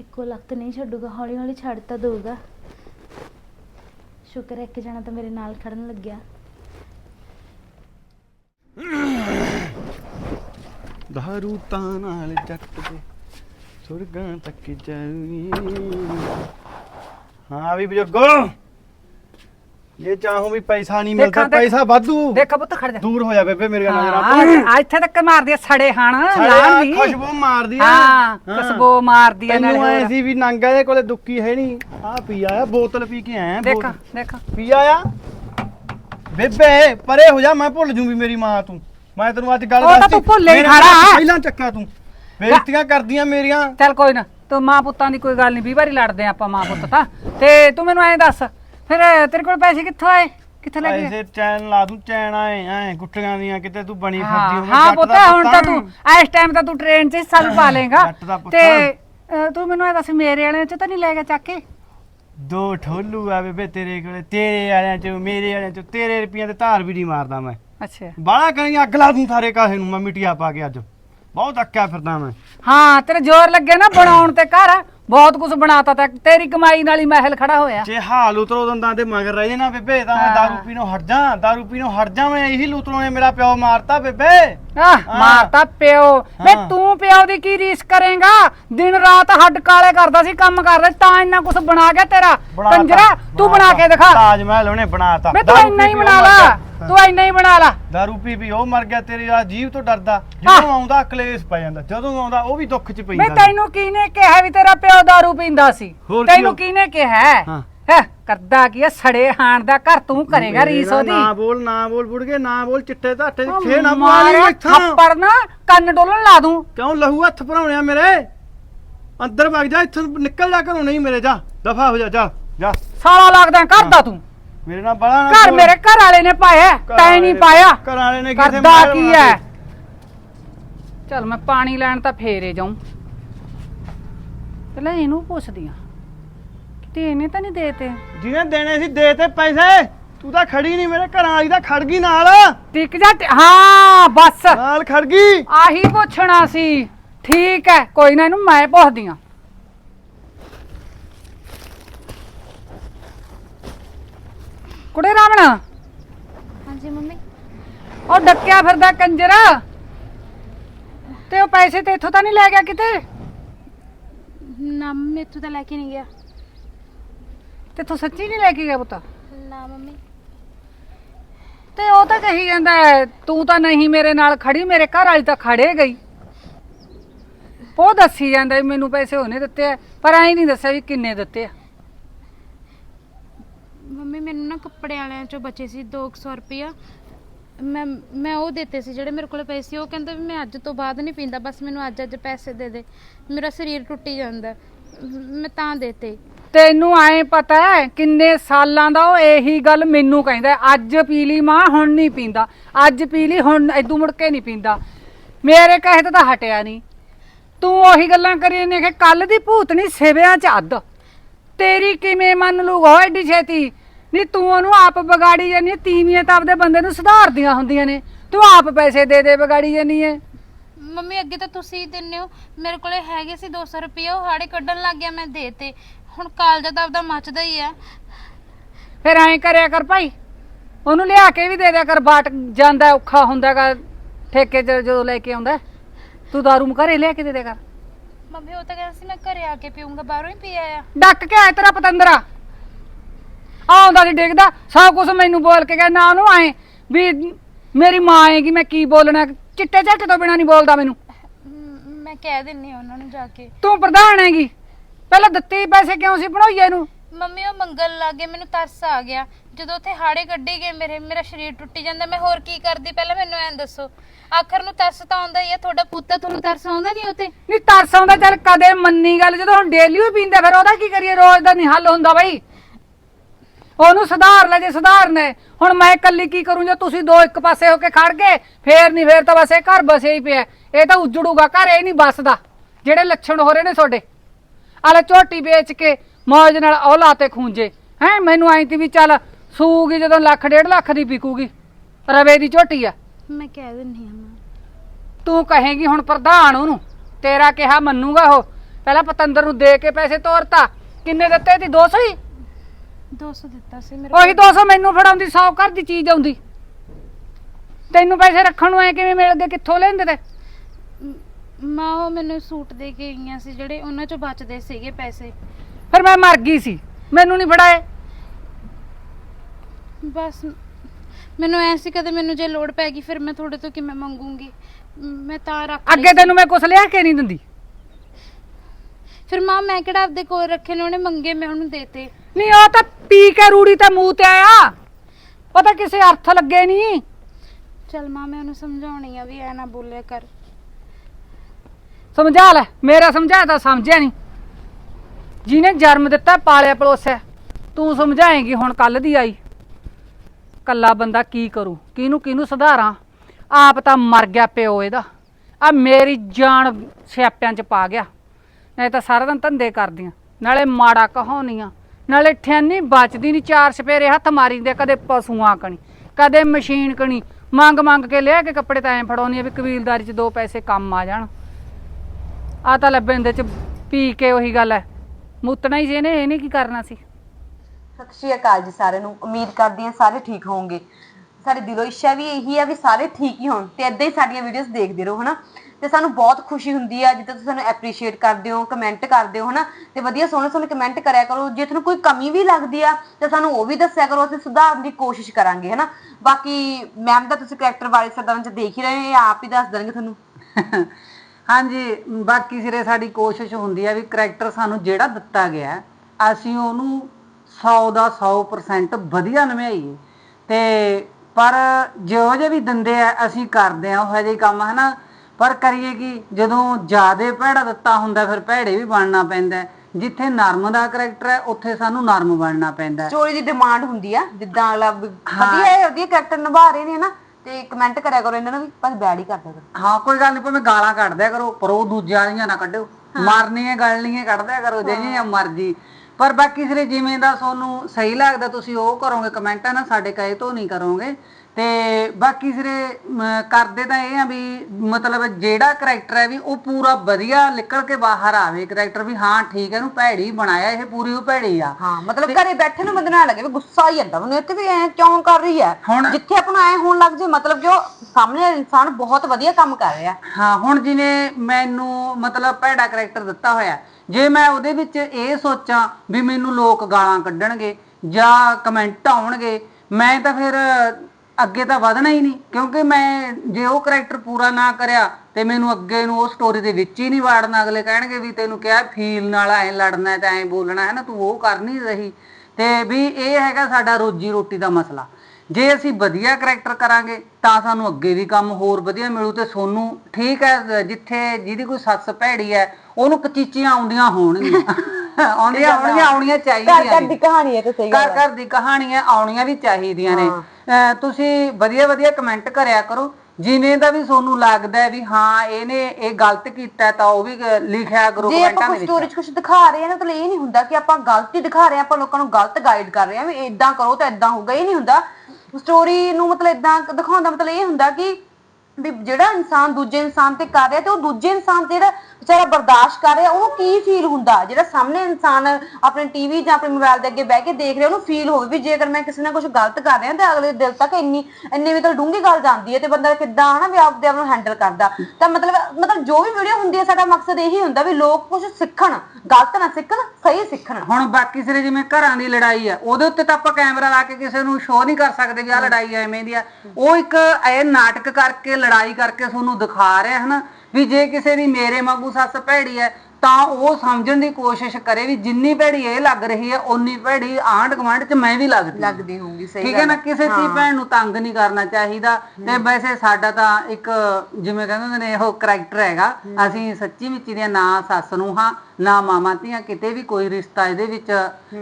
ਇੱਕੋ ਲਖਤ ਨਹੀਂ ਛੱਡੂਗਾ ਹੌਲੀ ਹੌਲੀ ਛੱਡ ਤਾਂ ਦਊਗਾ। ਸ਼ੁਕਰ ਇੱਕ ਜਣਾ ਤਾਂ ਮੇਰੇ ਨਾਲ ਖੜਨ ਲੱਗਿਆ। ਦਾਰੂ ਤਾਂ ਨਾਲ ਜੱਟ ਦੇ ਸੁਰਗਾਂ ਤੱਕ ਜਾਊਗੀ ਹਾਂ ਵੀ ਬਜ਼ੁਰਗੋ ਜੇ ਚਾਹੂੰ ਵੀ ਪੈਸਾ ਨਹੀਂ ਮਿਲਦਾ ਦੇਖਾਂ ਤੇ- ਪੈਸਾ ਵਾਧੂ। ਦੇਖ ਪੁੱਤ ਖੜ ਜਾ। ਦੂਰ ਹੋ ਜਾ ਬੇਬੇ ਮੇਰੇ ਨਜ਼ਰਾਂ ਹਾਂ ਤੋਂ ਆ ਇੱਥੇ ਤੱਕ ਮਾਰਦੀ ਆ ਸੜੇ ਹਣ ਲਾਲ ਦੀ ਖੁਸ਼ਬੂ ਮਾਰਦੀ ਆ। ਹਾਂ ਖੁਸ਼ਬੂ ਮਾਰਦੀ ਆ ਨਾਲੇ। ਐ ਹੋਰ। ਸੀ ਵੀ ਨੰਗਾ ਦੇ ਕੋਲੇ ਦੁੱਕੀ ਹੈ ਨਹੀਂ। ਆ ਪੀ ਆਇਆ ਬੋਤਲ ਪੀ ਕੇ ਆਇਆ ਦੇਖ ਬੋਤਲ। ਦੇਖ। ਪੀ ਆਇਆ? ਬੇਬੇ ਪਰੇ ਹੋ ਜਾ ਮੈਂ ਭੁੱਲ ਜੂ ਵੀ ਮੇਰੀ ਮਾਂ ਤੂੰ। ਮੈਂ ਤੈਨੂੰ ਅੱਜ ਗੱਲ ਉਹ ਤਾਂ ਤੂੰ ਭੁੱਲੇ ਹੀ ਮੇਰੇ ਖੜਾ ਨਾਲ ਹੈ। ਪਹਿਲਾਂ ਚੱਕਾ ਤੂੰ। ਬੇਇੱਜ਼ਤੀਆਂ ਕਰਦੀਆਂ ਮੇਰੀਆਂ। ਚੱਲ ਕੋਈ ਨਾ ਤੂੰ ਮਾਂ ਪੁੱਤਾਂ ਦੀ ਕੋਈ ਗੱਲ ਨਹੀਂ 20 ਵਾਰੀ ਲੜਦੇ ਆ ਆਪਾਂ ਮਾਂ ਪੁੱਤ ਤਾਂ। ਤੇ ਤੂੰ ਮੈਨੂੰ ਐਂ ਦੱਸ ਫਿਰ ਤੇਰੇ ਕੋਲ ਪੈਸੇ ਕਿੱਥੋਂ ਆਏ? ਕਿੱਥੋਂ ਲੈ ਕੇ ਐਸੇ ਚੈਨ ਲਾ ਦੂੰ ਚੈਨ ਆਏ ਐ ਗੁੱਟੀਆਂ ਦੀਆਂ ਕਿਤੇ ਤੂੰ ਬਣੀ ਫਿਰਦੀ ਹਾਂ ਹੋਵੇਂ ਹਾਂ ਪੁੱਤ ਹੁਣ ਤਾਂ। ਤੂੰ ਇਸ ਟਾਈਮ ਤਾਂ ਤੂੰ ਟ੍ਰੇਨ 'ਚ ਹਿੱਸਾ ਵੀ ਪਾ ਲੇਗਾ ਜੱਟ ਦਾ ਪੁੱਤ। ਤੇ ਤੂੰ ਮੈਨੂੰ ਇਹ ਦੱਸ ਮੇਰੇ ਵਾਲਿਆਂ 'ਚ ਤਾਂ ਨਹੀਂ ਲੈ ਗਿਆ ਚੱਕ ਕੇ? ਦੋ ਠੋਲੂ ਆ ਬੇਬੇ ਤੇਰੇ ਕੋਲੇ ਤੇਰੇ ਵਾਲਿਆਂ ਚ ਮੇਰੇ ਵਾਲਿਆਂ ਚ ਤੇਰੇ ਰੁਪਈਆਂ ਤੇ ਧਾਰ ਵੀ ਨਹੀਂ ਮਾਰਦਾ ਮੈਂ। ਅੱਛਾ। ਬਾਹਲਾ ਕਹੀਂ ਅੱਗ ਲਾ ਦੂੰ ਸਾਰੇ ਕਾਹੇ ਨੂੰ ਮੈਂ ਮਿੱਟੀਆ ਪਾ ਕੇ ਅੱਜ। ਬਹੁਤ ਅੱਕਿਆ ਫਿਰਦਾ ਮੈਂ। ਹਾਂ ਤੇਰੇ ਜ਼ੋਰ ਲੱਗੇ ਨਾ ਬਣਾਉਣ ਤੇ ਘਰ। ਬਹੁਤ ਕੁਝ ਬਣਾਤਾ ਤਾਂ। ਤੇਰੀ ਕਮਾਈ ਨਾਲ ਹੀ ਮਹਿਲ ਖੜਾ ਹੋਇਆ। ਜੇ ਹਾਲ ਉਤਰੋ ਦੰਦਾਂ ਤੇ ਮਗਰ ਰਹੇ ਨਾ ਬੇਬੇ ਤਾਂ ਮੈਂ। ਦਾਰੂ ਪੀਣੋਂ ਹਟ ਜਾ ਦਾਰੂ ਪੀਣੋਂ ਹਟ ਜਾ ਮੈਂ ਇਹੀ ਲੂਤਰੋਂ ਨੇ ਮੇਰਾ ਪਿਓ ਮਾਰਤਾ ਬੇਬੇ। ਆਹ। ਮਾਰਤਾ ਪਿਓ। ਵੇ। ਤੂੰ ਪਿਓ ਦੀ ਕੀ ਰੀਸ ਕਰੇਗਾ? ਦਿਨ ਰਾਤ ਹੱਡ ਕਾਲੇ ਕਰਦਾ ਸੀ ਕੰਮ ਕਰਦਾ ਤਾਂ ਇੰਨਾ ਕੁਝ ਬਣਾ ਗਿਆ ਤੇਰਾ। ਕੰਜਰਾ ਤੂੰ ਬਣਾ ਕੇ ਦਿਖਾ। ਤਾਜ ਮਹਿਲ ਉਹਨੇ ਬਣਾਤਾ। ਵੇ ਤੂੰ ਇੰਨਾ ਹੀ ਬਣਾ ਲਾ। ਤੂੰ ਇੰਨਾ ਹੀ ਬਣਾ ਲਾ। ਦਾਰੂ ਪੀ ਪੀ ਉਹ ਮਰ ਗਿਆ ਤੇਰੀ ਆ ਜੀਵ ਤੋਂ ਡਰਦਾ। ਜਦੋਂ ਆਉਂਦਾ ਕਲੇਸ਼ ਪੈ ਜਾਂਦਾ। ਜਦੋਂ ਆਉਂਦਾ ਉਹ ਵੀ ਦੁੱਖ ਚ ਪੈਂਦਾ ਤੈਨੂੰ ਕਿਹਨੇ ਕਿਹਾ ਵੀ ਤੇਰਾ ਪਿਓ दारू ਪੀਂਦਾ ਸੀ? ਤੈਨੂੰ ਕਿਹਨੇ ਕਿਹਾ? ਹਾਂ। ਹੈ ਕਰਦਾ ਕੀ ਆ, ਸੜੇ ਹਾਣ ਦਾ ਘਰ ਤੂੰ ਕਰੇਗਾ ਰੀਸ ਉਹਦੀ। ਨਾ ਬੋਲ ਨਾ ਬੋਲ ਬੁੜਗੇ ਨਾ ਬੋਲ ਚਿੱਟੇ ਧਾਟੇ ਉਹ ਛੇ ਨਾ ਮਾਰੀ ਇੱਥੋਂ। ਥੱਪੜ ਨਾ ਕੰਨ ਡੋਲਣ ਲਾ ਦੂੰ। ਕਿਉਂ ਲਹੂ ਹੱਥ ਭਰਾਉਣਿਆ ਮੇਰੇ? ਅੰਦਰ ਵਗ ਜਾ ਇੱਥੋਂ ਨਿਕਲ ਜਾ ਘਰੋਂ ਨਹੀਂ ਮੇਰੇ ਜਾ। ਦਫਾ ਹੋ ਜਾ ਜਾ ਜਾ। ਸਾਲਾ ਲੱਗਦਾ ਕਰਦਾ ਤੂੰ। ਮੇਰੇ ਨਾਲ ਬੜਾ ਨਾ ਘਰ। ਮੇਰੇ ਘਰ ਵਾਲੇ ਨੇ ਪਾਇਆ ਤੈਂ ਨਹੀਂ ਪਾਇਆ। ਘਰ ਵਾਲੇ ਨੇ ਕਿਸੇ ਕਰਦਾ ਮਾਰਿਆ ਕੀ ਹੈ। ਚਲ ਮੈਂ ਪਾਣੀ ਲੈਣ ਤਾਂ ਫੇਰੇ ਜਾਉਂ ਪਹਿਲਾਂ ਇਹਨੂੰ ਪੁੱਛਦੀ ਆ ਕਿਤੇ ਇਹਨੇ ਤਾਂ ਨਹੀਂ ਦੇਤੇ। ਜਿਹਨੇ ਦੇਣੇ ਸੀ ਦੇ ਤੇ ਪੈਸੇ। ਤੂੰ ਤਾਂ ਖੜੀ ਨਹੀਂ ਮੇਰੇ ਘਰਾਂ ਵਾਲੀ ਤਾਂ ਖੜ ਗਈ ਨਾਲ। ਟਿਕ ਜਾ ਟ- ਹਾਂ ਬਸ। ਨਾਲ ਖੜ ਗਈ। ਆਹੀ ਪੁੱਛਣਾ ਸੀ। ਠੀਕ ਹੈ ਕੋਈ ਨਾ ਇਹਨੂੰ ਮੈਂ ਪੁੱਛਦੀ ਆ ਕੁੜੇ ਰਾਵਣ? ਹਾਂਜੀ ਮੰਮੀ। ਉਹ ਡੱਕਿਆ ਫਿਰਦਾ ਕੰਜਰ। ਤੇ ਉਹ ਪੈਸੇ ਤੇ ਇੱਥੋਂ ਤਾਂ ਨਹੀਂ ਲੈ ਗਿਆ ਕਿਤੇ? ਨਾ ਮੰਮੀ ਇੱਥੋਂ ਤਾਂ ਲੈ ਕੇ ਨਹੀਂ ਗਿਆ। ਤੇ ਤੂੰ ਸੱਚੀ ਨਹੀਂ ਲੈ ਕੇ ਗਿਆ ਪੁੱਤ? ਨਾ ਮੰਮੀ। ਤੇ ਉਹ ਤਾਂ ਕਹੀ ਜਾਂਦਾ ਹੈ, ਤੂੰ ਤਾਂ ਨਹੀਂ ਮੇਰੇ ਨਾਲ ਖੜੀ ਮੇਰੇ ਘਰ ਵਾਲੀ ਤਾਂ ਖੜੇ ਗਈ। ਉਹ ਦੱਸੀ ਜਾਂਦਾ ਵੀ ਮੈਨੂੰ ਪੈਸੇ ਉਹਨੇ ਦਿੱਤੇ ਆ ਪਰ ਐਂ ਨਹੀਂ ਦੱਸਿਆ ਵੀ ਕਿੰਨੇ ਦਿੱਤੇ ਆ। ਮੰਮੀ ਮੈਨੂੰ ਨਾ ਕੱਪੜੇ ਵਾਲਿਆਂ ਚੋਂ ਬਚੇ ਸੀ 200 ਰੁਪਇਆ ਮੈਂ ਮੈਂ ਉਹ ਦਿੱਤੇ ਸੀ ਜਿਹੜੇ ਮੇਰੇ ਕੋਲ ਪੈਸੇ ਸੀ। ਉਹ ਕਹਿੰਦਾ ਵੀ ਮੈਂ ਅੱਜ ਤੋਂ ਬਾਅਦ ਨਹੀਂ ਪੀਂਦਾ ਬਸ ਮੈਨੂੰ ਅੱਜ ਅੱਜ ਪੈਸੇ ਦੇ ਦੇ। ਮੇਰਾ ਸਰੀਰ ਟੁੱਟੀ ਜਾਂਦਾ। ਮੈਂ ਤਾਂ ਦੇਤੇ। ਤੈਨੂੰ ਐਂ ਪਤਾ ਹੈ ਕਿੰਨੇ ਸਾਲਾਂ ਦਾ ਉਹ ਇਹੀ ਗੱਲ ਮੈਨੂੰ ਕਹਿੰਦਾ ਹੈ, ਅੱਜ ਪੀ ਲਈ ਮਾਂ ਹੁਣ ਨਹੀਂ ਪੀਂਦਾ। ਅੱਜ ਪੀ ਲਈ ਹੁਣ ਇਦੋਂ ਮੁੜ ਕੇ ਨਹੀਂ ਪੀਂਦਾ। ਮੇਰੇ ਕਹੇ ਤੇ ਤਾਂ ਹਟਿਆ ਨਹੀਂ। ਤੂੰ ਉਹੀ ਗੱਲਾਂ ਕਰੀ ਨੇ ਕਿ ਕੱਲ ਦੀ ਭੂਤਨੀ ਸਿਵਿਆਂ ਚ ਅੱਧ। ਤੇਰੀ ਕਿਵੇਂ ਮੰਨ ਲੂਗਾ ਉਹ ਐਡੀ ਛੇਤੀ? ਨਹੀਂ ਤੂੰ ਉਹਨੂੰ ਆਪ ਵਿਗਾੜੀ ਜਾਨੀ ਹੈ, ਤੀਵੀਆਂ ਤਾਂ ਆਪਦੇ ਬੰਦੇ ਨੂੰ ਸੁਧਾਰਦੀਆਂ ਹੁੰਦੀਆਂ ਨੇ। ਤੂੰ ਆਪ ਪੈਸੇ ਦੇ ਦੇ ਵਿਗਾੜੀ ਜਾਨੀ ਹੈ ਮੰਮੀ ਅੱਗੇ ਤਾਂ ਤੁਸੀਂ ਹੀ ਦਿੰਦੇ ਹੋ। ਮੇਰੇ ਕੋਲੇ ਹੈਗੇ ਸੀ 200 ਰੁਪਇਆ ਉਹ ਹਾੜੇ ਕੱਢਣ ਲੱਗ ਗਿਆ ਮੈਂ ਦੇਤੇ। ਹੁਣ ਕਾਲਜਾ ਤਾਂ ਆਪਦਾ ਮੱਚਦਾ ਹੀ ਆ। ਫਿਰ ਐਂ ਕਰਿਆ ਕਰ ਭਾਈ ਉਹਨੂੰ ਲਿਆ ਕੇ ਵੀ ਦੇ ਦਿਆ ਕਰ ਬਾਟ ਜਾਂਦਾ ਔਖਾ ਹੁੰਦਾਗਾ ਠੇਕੇ 'ਚ ਜਦੋਂ ਲੈ ਕੇ ਆਉਂਦਾ। ਤੂੰ ਦਾਰੂ ਮ ਘਰੇ ਲਿਆ ਕੇ ਦੇ ਦਿਆ ਕਰ। ਮੰਮੀ ਉਹ ਤਾਂ ਕਹਿੰਦਾ ਸੀ ਮੈਂ ਘਰੇ ਆ ਕੇ ਪੀਊਂਗਾ ਬਾਹਰੋਂ ਹੀ ਪੀਆ ਆ ਡੱਕ ਕੇ ਆਇਆ ਤੇਰਾ ਪਤੰਦਰਾ। ਆਉਂਦਾ ਸੀ ਡਿੱਗਦਾ ਸਭ ਕੁਝ ਮੈਨੂੰ ਬੋਲ ਕੇ ਗਿਆ ਨਾ ਉਹਨੂੰ ਆਏ ਵੀ ਮੇਰੀ ਮਾਂ ਆਏਗੀ ਮੈਂ ਕੀ ਬੋਲਣਾ ਚਿੱਟੇ ਝੱਟ ਤੋਂ ਬਿਨਾ ਨਹੀਂ ਬੋਲਦਾ ਮੈਨੂੰ। ਮ- ਮੈਂ ਕਹਿ ਦਿੰਨੀ ਆ ਉਹਨਾਂ ਨੂੰ ਜਾ ਕੇ। ਤੂੰ ਪ੍ਰਧਾਨ ਹੈਗੀ ਪਹਿਲਾਂ ਦਿੱਤੇ ਹੀ ਪੈਸੇ ਕਿਉਂ ਸੀ ਬਣਾਈਏ ਨੂੰ ਮੰਮੀ ਉਹ ਮੰਗਲ ਲੱਗੇ ਮੈਨੂੰ ਤਰਸ ਆ ਗਿਆ। ਜਦੋਂ ਉੱਥੇ ਹਾੜੇ ਕੱਢੀ ਗਏ ਮੇਰੇ ਮੇਰਾ ਸਰੀਰ ਟੁੱਟੀ ਜਾਂਦਾ ਮੈਂ ਹੋਰ ਕੀ ਕਰਦੀ ਪਹਿਲਾਂ ਮੈਨੂੰ ਐਂ ਦੱਸੋ। ਆਖਰ ਨੂੰ ਤਰਸ ਤਾਂ ਆਉਂਦਾ ਹੀ ਆ ਤੁਹਾਡਾ ਪੁੱਤ ਆ, ਤੁਹਾਨੂੰ ਤਰਸ ਆਉਂਦਾ ਨਹੀਂ ਉਤੇ ਨਹੀਂ ਤਰਸ ਆਉਂਦਾ ਚੱਲ ਕਦੇ ਮੰਨੀ ਗੱਲ ਜਦੋਂ ਹੁਣ ਡੇਲੀ ਹੀ ਪੀਂਦਾ ਫਿਰ ਉਹਦਾ ਕੀ ਕਰੀਏ ਰੋਜ਼ ਦਾ ਨਹੀਂ ਹੱਲ ਹੁੰਦਾ ਬਈ। ਉਹਨੂੰ ਸੁਧਾਰ ਲੈ ਜੇ ਸੁਧਾਰਨਾ। ਹੈ। ਹੁਣ ਮੈਂ ਇਕੱਲੀ ਕੀ ਕਰੂੰ ਜੇ ਤੁਸੀਂ ਦੋ ਇੱਕ ਪਾਸੇ ਹੋ ਕੇ ਖੜ ਗਏ? ਫੇਰ ਨਹੀਂ ਫੇਰ ਤਾਂ ਬਸ ਇਹ ਘਰ ਬਸੇ ਹੀ ਪਿਆ। ਇਹ ਤਾਂ ਉਜੜੂਗਾ ਘਰ ਇਹ ਨਹੀਂ ਬਸਦਾ। ਜਿਹੜੇ ਲੱਛਣ ਹੋ ਰਹੇ ਨੇ ਤੁਹਾਡੇ। ਆਲੇ ਝੋਟੀ ਵੇਚ ਕੇ ਮੌਜ ਨਾਲ ਉਹ ਲਾਤੇ ਖੂੰਜੇ। ਹੈ ਮੈਨੂੰ ਐਂ ਤੀ ਵੀ ਚੱਲ ਸੂਗੀ ਜਦੋਂ ਲੱਖ ਡੇਢ ਲੱਖ ਦੀ ਵਿਕੂਗੀ। ਰਵੇ ਦੀ ਝੋਟੀ ਆ। ਮੈਂ ਕਹਿ ਦਿੰਨੀ ਆ ਮਾਂ। ਤੂੰ ਕਹੇਗੀ ਹੁਣ ਪ੍ਰਧਾਨ ਉਹਨੂੰ। ਤੇਰਾ ਕਿਹਾ ਮੰਨੂਗਾ ਉਹ। ਪਹਿਲਾਂ ਪਤੰਦਰ ਨੂੰ ਦੇ ਕੇ ਪੈਸੇ ਤੋਰਤਾ। ਕਿੰਨੇ ਦਿੱਤੇ ਤੀ 200 ਹੀ? 200 ਦਿੱਤਾ ਸੀ ਮੇਰੇ ਉਹੀ 200 ਮੈਨੂੰ ਫੜਾਉਂਦੀ 100 ਘਰ ਦੀ ਚੀਜ਼ ਆਉਂਦੀ। ਤੈਨੂੰ ਪੈਸੇ ਰੱਖਣ ਨੂੰ ਐ ਕਿਵੇਂ ਮਿਲ ਗਏ ਕਿੱਥੋਂ ਲੈਂਦੇ ਤੇ? ਮਾਂ ਉਹ ਮੈਨੂੰ ਸੂਟ ਦੇ ਕੇ ਗਈਆਂ ਸੀ ਜਿਹੜੇ ਉਹਨਾਂ ਚੋਂ ਬਚਦੇ ਸੀਗੇ ਪੈਸੇ। ਫਿਰ ਮੈਂ ਮਰ ਗਈ ਸੀ ਮੈਨੂੰ ਨਹੀਂ ਫੜਾਏ। ਬਸ ਮੈਨੂੰ ਐ ਸੀ ਕਦੇ ਮੈਨੂੰ ਜੇ ਲੋੜ ਪੈ ਗਈ ਫਿਰ ਮੈਂ ਤੁਹਾਡੇ ਤੋਂ ਕਿਵੇਂ ਮੰਗੂੰਗੀ? ਮੈਂ ਤਾਂ ਰੱਖ ਲਏ ਅੱਗੇ। ਤੈਨੂੰ ਮੈਂ ਕੁਛ ਲਿਆ ਕੇ ਨਹੀਂ ਦਿੰਦੀ। ਫਿਰ ਮਾਂ ਮੈਂ ਕਿਹੜਾ ਆਪਦੇ ਕੋਲ ਰੱਖੇ ਨੇ ਉਹਨੇ ਮੰਗੇ ਮੈਂ ਉਹਨੂੰ ਦੇਤੇ। ਨਹੀਂ ਉਹ ਤਾਂ ਪੀ ਕੇ ਰੂੜੀ ਤੇ ਮੂੰਹ ਤੇ ਆਇਆ। ਪਤਾ ਕਿਸੇ ਅਰਥ ਲੱਗੇ ਨਹੀਂ ਚਲ ਮਾਂ ਮੈਂ ਉਹਨੂੰ ਸਮਝਾਉਣੀ ਆ ਵੀ ਐ ਨਾ ਬੋਲਿਆ ਕਰ। ਸਮਝਾ ਲੈ ਮੇਰਾ ਸਮਝਾਇਆ ਤਾਂ ਸਮਝਿਆ ਨਹੀਂ ਜਿਹਨੇ ਜਨਮ ਦਿੱਤਾ ਪਾਲਿਆ ਪਲੋਸਿਆ ਤੂੰ ਸਮਝਾਏਂਗੀ ਹੁਣ ਕੱਲ ਦੀ ਆਈ। ਕੱਲਾ ਬੰਦਾ ਕੀ ਕਰੂ? ਕਿਹਨੂੰ ਕਿਹਨੂੰ ਸੁਧਾਰਾਂ? ਆਪ ਤਾਂ ਮਰ ਗਿਆ ਪਿਓ ਇਹਦਾ। ਆ ਮੇਰੀ ਜਾਨ ਸਿਆਪਿਆਂ ਚ ਪਾ ਗਿਆ। ਨਹੀਂ ਤਾਂ ਸਾਰਾ ਦਿਨ ਧੰਦੇ ਕਰਦੀਆਂ ਨਾਲੇ ਮਾੜਾ ਕਹਾਉਣੀਆਂ। ਨਾਲੇ ਠਿਆਨੀ ਬਚਦੀ ਨਹੀਂ ਚਾਰ ਸਪੇਰੇ ਹੱਥ ਮਾਰੀ ਦੇ ਕਦੇ ਪਸ਼ੂਆਂ ਕਣੀ, ਕਦੇ ਮਸ਼ੀਨ ਕਣੀ। ਮੰਗ ਮੰਗ ਕੇ ਲਿਆ ਕੇ ਕੱਪੜੇ ਤਾਂ ਐ ਫੜਾਉਣੀ ਆ ਵੀ ਕਬੀਲਦਾਰੀ ਚ ਦੋ ਪੈਸੇ ਕੰਮ ਆ ਜਾਣ। ਆ ਤਾਂ ਲੱਭੇ ਦੇ ਚ ਪੀ ਕੇ ਉਹੀ ਗੱਲ ਐ। ਮੁੱਤਣਾ ਹੀ ਜੇ ਨੇ ਇਹਨੇ ਕੀ ਕਰਨਾ ਸੀ। ਸਤਿ ਸ਼੍ਰੀ ਅਕਾਲ ਜੀ ਸਾਰਿਆਂ ਨੂੰ। ਉਮੀਦ ਕਰਦੀ ਹਾਂ ਸਾਰੇ ਠੀਕ ਹੋਵੋਗੇ। ਸਾਡੀ ਦਿਲੋਂ ਇੱਛਾ ਵੀ ਇਹੀ ਆ ਵੀ ਸਾਰੇ ਠੀਕ ਹੀ ਹੋਣ ਤੇ ਏਦਾਂ ਹੀ ਸਾਡੀਆਂ ਵੀਡੀਓਜ਼ ਦੇਖਦੇ ਰਹੋ, ਹਨਾ? ਤੇ ਸਾਨੂੰ ਬਹੁਤ ਖੁਸ਼ੀ ਹੁੰਦੀ ਆ, ਜਿੱਦਾਂ ਤੁਸੀਂ ਸਾਨੂੰ ਐਪਰੀਸ਼ੀਏਟ ਕਰਦੇ ਹੋ ਕਮੈਂਟ ਕਰਦੇ ਹੋ, ਹਨਾ? ਤੇ ਵਧੀਆ ਸੋਹਣੇ ਸੋਹਣੇ ਕਮੈਂਟ ਕਰਿਆ ਕਰੋ, ਜੇ ਤੁਹਾਨੂੰ ਕੋਈ ਕਮੀ ਵੀ ਲੱਗਦੀ ਆ, ਤੇ ਸਾਨੂੰ ਉਹ ਵੀ ਦੱਸਿਆ ਕਰੋ, ਅਸੀਂ ਸੁਧਾਰਨ ਦੀ ਕੋਸ਼ਿਸ਼ ਕਰਾਂਗੇ, ਹਨਾ? ਬਾਕੀ ਮੈਮ ਦਾ ਤੁਸੀਂ ਕੈਰੈਕਟਰ ਬਾਰੇ ਸਰਦਾਰਾਂ ਚ ਦੇਖ ਹੀ ਰਹੇ ਹੋ ਆਪ ਹੀ ਦੱਸ ਦੇਣਗੇ ਤੁਹਾਨੂੰ। [laughs] ਹਾਂਜੀ, ਬਾਕੀ ਸਿਰੇ ਸਾਡੀ ਕੋਸ਼ਿਸ਼ ਹੁੰਦੀ ਆ ਵੀ ਕਰੈਕਟਰ ਸਾਨੂੰ ਜਿਹੜਾ ਦਿੱਤਾ ਗਿਆ, ਅਸੀਂ ਉਹਨੂੰ 100 ਦਾ 100% ਵਧੀਆ ਨਿਭਾਈਏ। ਤੇ ਪਰ ਜਿਹੋ ਜਿਹੇ ਵੀ ਦਿੰਦੇ ਆ ਅਸੀਂ ਕਰਦੇ ਆ ਉਹ ਜਿਹੇ ਕੰਮ ਹਨਾ? ਪਰ ਕਰੀਏ ਕੀ? ਜਦੋਂ ਜ਼ਿਆਦੇ ਭੈੜਾ ਦਿੱਤਾ ਹੁੰਦਾ ਫਿਰ ਭੈੜੇ ਵੀ ਬਣਨਾ ਪੈਂਦਾ। ਜਿੱਥੇ ਨਰਮ ਦਾ ਕਰੈਕਟਰ ਹੈ ਉੱਥੇ ਸਾਨੂੰ ਨਰਮ ਬਣਨਾ ਪੈਂਦਾ। ਸਟੋਰੀ ਦੀ ਡਿਮਾਂਡ ਹੁੰਦੀ ਆ ਜਿੱਦਾਂ ਅਗਲਾ ਵੀ ਵਧੀਆ ਹੈ ਵਧੀਆ ਕੈਰੈਕਟਰ ਨਿਭਾ ਰਹੇ ਨੇ ਹਨਾ? ਤੇ ਕਮੈਂਟ ਕਰਿਆ ਕਰੋ ਇਹਨਾਂ ਨੂੰ ਵੀ ਬਸ ਬੈਡ ਹੀ ਕਰਦਾ ਕਰੋ ਹਾਂ ਕੋਈ ਗੱਲ ਨਹੀਂ ਭਾਵੇਂ ਗਾਲਾਂ ਕੱਢ ਦਿਆ ਕਰੋ ਪਰ ਉਹ ਦੂਜਿਆਂ ਦੀਆਂ ਨਾ ਕੱਢਿਓ। ਮਾਰਨੀਆਂ ਗਾਲਣੀਆਂ ਕੱਢ ਦਿਆ ਕਰੋ ਜਿਹੜੀਆਂ ਮਰਜ਼ੀ। ਪਰ ਬਾਕੀ ਸਿਰੇ ਜਿਵੇਂ ਦਾ ਤੁਹਾਨੂੰ ਸਹੀ ਲੱਗਦਾ, ਤੁਸੀਂ ਉਹ ਕਰੋਗੇ, ਕਮੈਂਟ ਕਮੈਂਟਾਂ ਨਾ ਸਾਡੇ ਕਹੇ ਤੋਂ ਨਹੀਂ ਕਰੋਗੇ। ਤੇ ਬਾਕੀ ਸਿਰੇ ਕਰਦੇ ਤਾਂ ਇਹ ਆ ਵੀ ਮਤਲਬ ਜਿਹੜਾ ਕਰੈਕਟਰ ਹੈ ਵੀ ਉਹ ਪੂਰਾ ਵਧੀਆ ਨਿਕਲ ਕੇ ਬਾਹਰ ਆਵੇ ਕਰੈਕਟਰ ਵੀ ਹਾਂ ਠੀਕ ਹੈ ਇਹਨੂੰ ਭੈੜੀ ਬਣਾਇਆ ਇਹ ਪੂਰੀ ਉਹ ਭੈੜੀ ਆ। ਹਾਂ ਮਤਲਬ ਘਰੇ ਬੈਠੇ ਨੂੰ ਬੰਦੇ ਨਾਲ ਲੱਗੇ ਵੀ ਗੁੱਸਾ ਹੀ ਆਂਦਾ ਮੈਨੂੰ ਇੱਥੇ ਵੀ ਐ ਕਿਉਂ ਕਰ ਰਹੀ ਹੈ? ਜਿੱਥੇ ਆਪਾਂ ਨੂੰ ਐ ਹੋਣ ਲੱਗ ਜੇ ਮਤਲਬ ਕਿ ਉਹ ਸਾਹਮਣੇ ਇਨਸਾਨ ਬਹੁਤ ਵਧੀਆ ਕੰਮ ਕਰ ਰਿਹਾ। ਹਾਂ ਹੁਣ ਜਿਵੇਂ ਮੈਨੂੰ ਮਤਲਬ ਭੈੜਾ ਕਰੈਕਟਰ ਦਿੱਤਾ ਹੋਇਆ ਜੇ ਮੈਂ ਉਹਦੇ ਵਿੱਚ ਇਹ ਸੋਚਾਂ ਵੀ ਮੈਨੂੰ ਲੋਕ ਗਾਲਾਂ ਕੱਢਣਗੇ ਜਾਂ ਕਮੈਂਟ ਆਉਣਗੇ ਮੈਂ ਤਾਂ ਫਿਰ ਅੱਗੇ ਤਾਂ ਵਧਣਾ ਹੀ ਨਹੀਂ ਕਿਉਂਕਿ ਮੈਂ ਜੇ ਉਹ ਕਰੈਕਟਰ ਪੂਰਾ ਨਾ ਕਰਿਆ ਤੇ ਮੈਨੂੰ ਅੱਗੇ ਨੂੰ ਉਹ ਸਟੋਰੀ ਦੇ ਵਿੱਚ ਹੀ ਨਹੀਂ ਵਾੜਨਾ ਅਗਲੇ ਕਹਿਣਗੇ ਵੀ ਤੈਨੂੰ ਕਿਹਾ ਫੀਲ ਨਾਲ ਐ ਲੜਨਾ ਹੈ ਤੇ ਐ ਬੋਲਣਾ ਹੈ ਨਾ ਤੂੰ ਉਹ ਕਰ ਨਹੀਂ ਰਹੀ। ਤੇ ਵੀ ਇਹ ਹੈਗਾ ਸਾਡਾ ਰੋਜੀ ਰੋਟੀ ਦਾ ਮਸਲਾ। ਜੇ ਅਸੀਂ ਵਧੀਆ ਕਰੈਕਟਰ ਕਰਾਂਗੇ ਤਾਂ ਸਾਨੂੰ ਅੱਗੇ ਵੀ ਕੰਮ ਹੋਰ ਵਧੀਆ ਮਿਲੂ ਤੇ ਸੋਨੂੰ ਠੀਕ ਹੈ ਜਿੱਥੇ ਜਿਹਦੀ ਕੋਈ ਸੱਸ ਭੈੜੀ ਹੈ ਉਹਨੂੰ ਕਚੀਚੀਆਂ ਆਉਂਦੀਆਂ ਹੋਣਗੀਆਂ। [laughs] ਆਉਂਦੀਆਂ ਆਉਣੀਆਂ ਚਾਹੀਦੀਆਂ ਘਰ ਘਰ ਨੇ। ਦੀ ਕਹਾਣੀ ਹੈ ਤੇ ਸਹੀ ਗੱਲ ਘਰ ਘਰ ਦੀ ਕਹਾਣੀਆਂ ਆਉਣੀਆਂ ਵੀ ਚਾਹੀਦੀਆਂ ਨੇ। ਤੁਸੀਂ ਵਧੀਆ ਵਧੀਆ ਕਮੈਂਟ ਕਰਿਆ ਕਰੋ। ਜਿਵੇਂ ਦਾ ਵੀ ਤੁਹਾਨੂੰ ਲੱਗਦਾ ਹੈ ਵੀ ਹਾਂ ਇਹਨੇ ਇਹ ਗਲਤ ਕੀਤਾ ਤਾਂ ਉਹ ਵੀ ਗ- ਲਿਖਿਆ ਕਰੋ ਜੇ ਆਪਾਂ ਕਮੈਂਟਾਂ ਕੋਈ ਦੇ ਸਟੋਰੀ ਵਿੱਚ। 'ਚ ਕੁਝ ਦਿਖਾ ਰਹੇ ਆ ਨਾ ਤਾਂ ਇਹ ਨਹੀਂ ਹੁੰਦਾ ਕਿ ਆਪਾਂ ਗਲਤ ਹੀ ਦਿਖਾ ਰਹੇ ਆ ਆਪਾਂ ਲੋਕਾਂ ਨੂੰ ਗਲਤ ਗਾਈਡ ਕਰ ਰਹੇ ਆ ਵੀ ਇਦਾਂ ਕਰੋ ਤਾਂ ਇਦਾਂ ਹੋਊਗਾ ਇਹ ਨਹੀਂ ਹੁੰਦਾ। ਸਟੋਰੀ ਨੂੰ ਮਤਲਬ ਇਦਾਂ ਦਿਖਾਉਣ ਦਾ ਮਤਲਬ ਇਹ ਹੁੰਦਾ ਕਿ ਵੀ ਜਿਹੜਾ ਇਨਸਾਨ ਦੂਜੇ ਇਨਸਾਨ ਤੇ ਕਰ ਰਿਹਾ ਤੇ ਉਹ ਦੂਜੇ ਇਨਸਾਨ ਤੇ ਜਿਹੜਾ ਵਿਚਾਰਾ ਬਰਦਾਸ਼ਤ ਕਰ ਰਿਹਾ, ਉਹਨੂੰ ਕੀ ਫੀਲ ਹੁੰਦਾ? ਜਿਹੜਾ ਸਾਹਮਣੇ ਇਨਸਾਨ ਆਪਣੇ ਟੀਵੀ ਜਾਂ ਆਪਣੇ ਮੋਬਾਈਲ ਦੇ ਅੱਗੇ ਬਹਿ ਕੇ ਦੇਖ ਰਿਹਾ, ਉਹਨੂੰ ਫੀਲ ਹੋਵੇ ਵੀ ਜੇਕਰ ਮੈਂ ਕਿਸੇ ਨਾਲ ਕੁਝ ਗਲਤ ਕਰ ਰਿਹਾ ਤੇ ਅਗਲੇ ਦਿਲ ਤੱਕ ਇੰਨੀ, ਇੰਨੇ ਵੀ ਤਾਂ ਡੂੰਘੀ ਗੱਲ ਜਾਂਦੀ ਹੈ ਤੇ ਬੰਦਾ ਕਿੱਦਾਂ ਹਨਾ ਵੀ ਆਪਦੇ ਆਪ ਨੂੰ ਹੈਂਡਲ ਕਰਦਾ। ਤਾਂ ਮਤਲਬ ਮਤਲਬ ਜੋ ਵੀ ਵੀਡੀਓ ਹੁੰਦੀ ਹੈ, ਸਾਡਾ ਮਕਸਦ ਇਹੀ ਹੁੰਦਾ ਵੀ ਲੋਕ ਕੁਝ ਸਿੱਖਣ, ਗਲਤ ਨਾ ਸਿੱਖਣ, ਸਹੀ ਸਿੱਖਣ। ਹੁਣ ਬਾਕੀ ਸਿਰੇ ਜਿਵੇਂ ਘਰਾਂ ਦੀ ਲੜਾਈ ਆ, ਉਹਦੇ ਉੱਤੇ ਤਾਂ ਆਪਾਂ ਕੈਮਰਾ ਲਾ ਕੇ ਕਿਸੇ ਨੂੰ ਸ਼ੋਅ ਨਹੀਂ ਕਰ ਸਕਦੇ ਵੀ ਆ ਲੜਾਈ ਐਵੇਂ ਦੀ ਆ। ਉਹ ਇੱਕ ਇਹ ਨਾਟਕ ਕਰਕੇ ਲੜਾਈ ਕਰਕੇ ਤੁਹਾਨੂੰ ਦਿਖਾ ਰਿਹਾ ਹਨਾ ਵੀ ਜੇ ਕਿਸੇ ਦੀ ਮੇਰੇ ਵਾਂਗੂ ਸੱਸ ਭੈੜੀ ਹੈ ਤਾਂ ਉਹ ਸਮਝਣ ਦੀ ਕੋਸ਼ਿਸ਼ ਕਰੇ ਵੀ ਜਿੰਨੀ ਭੈੜੀ ਇਹ ਲੱਗ ਰਹੀ ਹੈ ਓਨੀ ਭੈੜੀ ਆਂਢ ਗੁਆਂਢ ਚ ਮੈਂ ਵੀ ਲੱਗਦੀ। ਲੱਗਦੀ ਹੋਊਗੀ ਸਹੀ ਠੀਕ ਹੈ ਨਾ ਕਿਸੇ ਧੀ ਭੈਣ ਨੂੰ ਤੰਗ ਨਹੀਂ ਕਰਨਾ ਚਾਹੀਦਾ ਤੇ ਵੈਸੇ ਸਾਡਾ ਤਾਂ ਇੱਕ ਜਿਵੇਂ ਕਹਿੰਦੇ ਹੁੰਦੇ ਨੇ ਉਹ ਕਰੈਕਟਰ ਹੈਗਾ। ਅਸੀਂ ਸੱਚੀ ਮੁੱਚੀ ਦੀਆਂ ਨਾ ਸੱਸ ਨੂੰ ਹਾਂ ਨਾ ਮਾਮਾ ਧੀਆਂ ਕਿਤੇ ਵੀ ਕੋਈ ਰਿਸ਼ਤਾ ਇਹਦੇ ਵਿੱਚ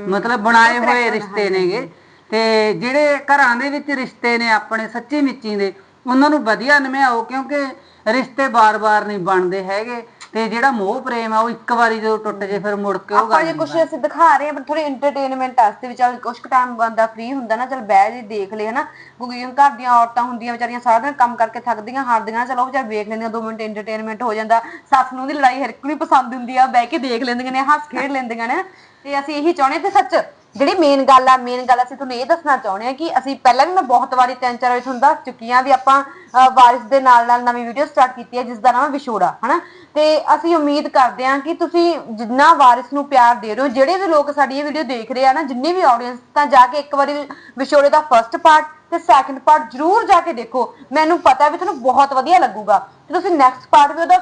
ਮਤਲਬ ਬਣਾਏ ਹੋਏ ਰਿਸ਼ਤੇ ਨੇਗੇ। ਤੇ ਜਿਹੜੇ ਘਰਾਂ ਦੇ ਵਿੱਚ ਰਿਸ਼ਤੇ ਨੇ ਆਪਣੇ ਸੱਚੀ ਮੁੱਚੀ ਦੇ ਉਹਨਾਂ ਨੂੰ ਵਧੀਆ ਨਿਭਾਓ ਕਿਉਂਕਿ ਰਿਸ਼ਤੇ ਬਾਰ-ਬਾਰ ਨਹੀਂ ਬਣਦੇ ਹੈਗੇ ਤੇ ਜਿਹੜਾ ਮੋਹ ਪ੍ਰੇਮ ਆ ਉਹ ਇੱਕ ਵਾਰੀ ਜਦੋਂ ਟੁੱਟ ਜੇ ਫਿਰ ਮੁੜ ਕੇ ਉਹ ਆਪਾਂ ਗੱਲ ਜੇ ਕੁਝ ਅਸੀਂ ਦਿਖਾ ਰਹੇ ਹਾਂ ਪਰ ਥੋੜੀ ਐਂਟਰਟੇਨਮੈਂਟ ਵਾਸਤੇ ਵੀ ਚੱਲ ਕੁਝ ਟਾਈਮ ਬੰਦਾ ਫ੍ਰੀ ਹੁੰਦਾ ਨਾ ਚੱਲ ਬਹਿ ਜੇ ਦੇਖ ਲੇ ਹਨਾ। ਕਿਉਂਕਿ ਹੁਣ ਘਰ ਦੀਆਂ ਔਰਤਾਂ ਹੁੰਦੀਆਂ ਵਿਚਾਰੀਆਂ ਸਾਰਾ ਦਿਨ ਕੰਮ ਕਰਕੇ ਥੱਕਦੀਆਂ ਹਾਰਦੀਆਂ ਚਲੋ ਵਿਚਾਰ ਵੇਖ ਲੈਂਦੀਆਂ 2 ਮਿੰਟ ਐਂਟਰਟੇਨਮੈਂਟ ਹੋ ਜਾਂਦਾ। ਸੱਸ ਨੂੰ ਦੀ ਲੜਾਈ ਹਰ ਇੱਕ ਨੂੰ ਹੀ ਪਸੰਦ ਹੁੰਦੀ ਆ ਬਹਿ ਕੇ ਦੇਖ ਲੈਂਦੀਆਂ ਨੇ ਹੱਸ ਖੇਡ ਲੈਂਦੀਆਂ ਨੇ। ਤੇ ਅਸੀਂ ਇਹੀ ਚਾਹੁੰਦੇ ਤੇ ਸੱਚ ਜਿਹੜੀ ਮੇਨ ਗੱਲ ਆ ਮੇਨ ਗੱਲ ਅਸੀਂ ਤੁਹਾਨੂੰ ਇਹ ਦੱਸਣਾ ਚਾਹੁੰਦੇ ਆ ਕਿ ਅਸੀਂ ਪਹਿਲਾਂ ਵੀ ਮੈਂ ਬਹੁਤ ਵਾਰੀ ਤਿੰਨ ਚਾਰ ਵਾਰੀ ਤੁਹਾਨੂੰ ਦੱਸ ਚੁੱਕੀ ਆ ਵੀ ਆਪਾਂ ਵਾਰਿਸ ਦੇ ਨਾਲ ਨਾਲ ਨਵੀਂ ਵੀਡੀਓ ਸਟਾਰਟ ਕੀਤੀ ਹੈ, ਜਿਸ ਦਾ ਨਾਮ ਵਿਛੋੜਾ, ਹਨਾ? ਤੇ ਅਸੀਂ ਉਮੀਦ ਕਰਦੇ ਹਾਂ ਕਿ ਤੁਸੀਂ ਜਿੰਨਾ ਵਾਰਿਸ ਨੂੰ ਪਿਆਰ ਦੇ ਰਹੇ ਹੋ, ਜਿਹੜੇ ਵੀ ਲੋਕ ਸਾਡੀ ਇਹ ਵੀਡੀਓ ਦੇਖ ਰਹੇ ਆ ਨਾ, ਜਿੰਨੀ ਵੀ ਆਡੀਅנס ਤਾਂ ਜਾ ਕੇ ਇੱਕ ਵਾਰੀ ਵਿਛੋੜੇ ਦਾ ਫਰਸਟ ਪਾਰਟ ਤੇ ਸੈਕੰਡ ਪਾਰਟ ਜ਼ਰੂਰ ਜਾ ਕੇ ਦੇਖੋ। ਮੈਨੂੰ ਪਤਾ ਵੀ ਤੁਹਾਨੂੰ ਬਹੁਤ ਵਧੀਆ ਲੱਗੂਗਾ। ਤੇ ਤੁਸੀਂ ਨੈਕਸਟ ਪਾਰਟ ਵੀ ਉਹਦਾ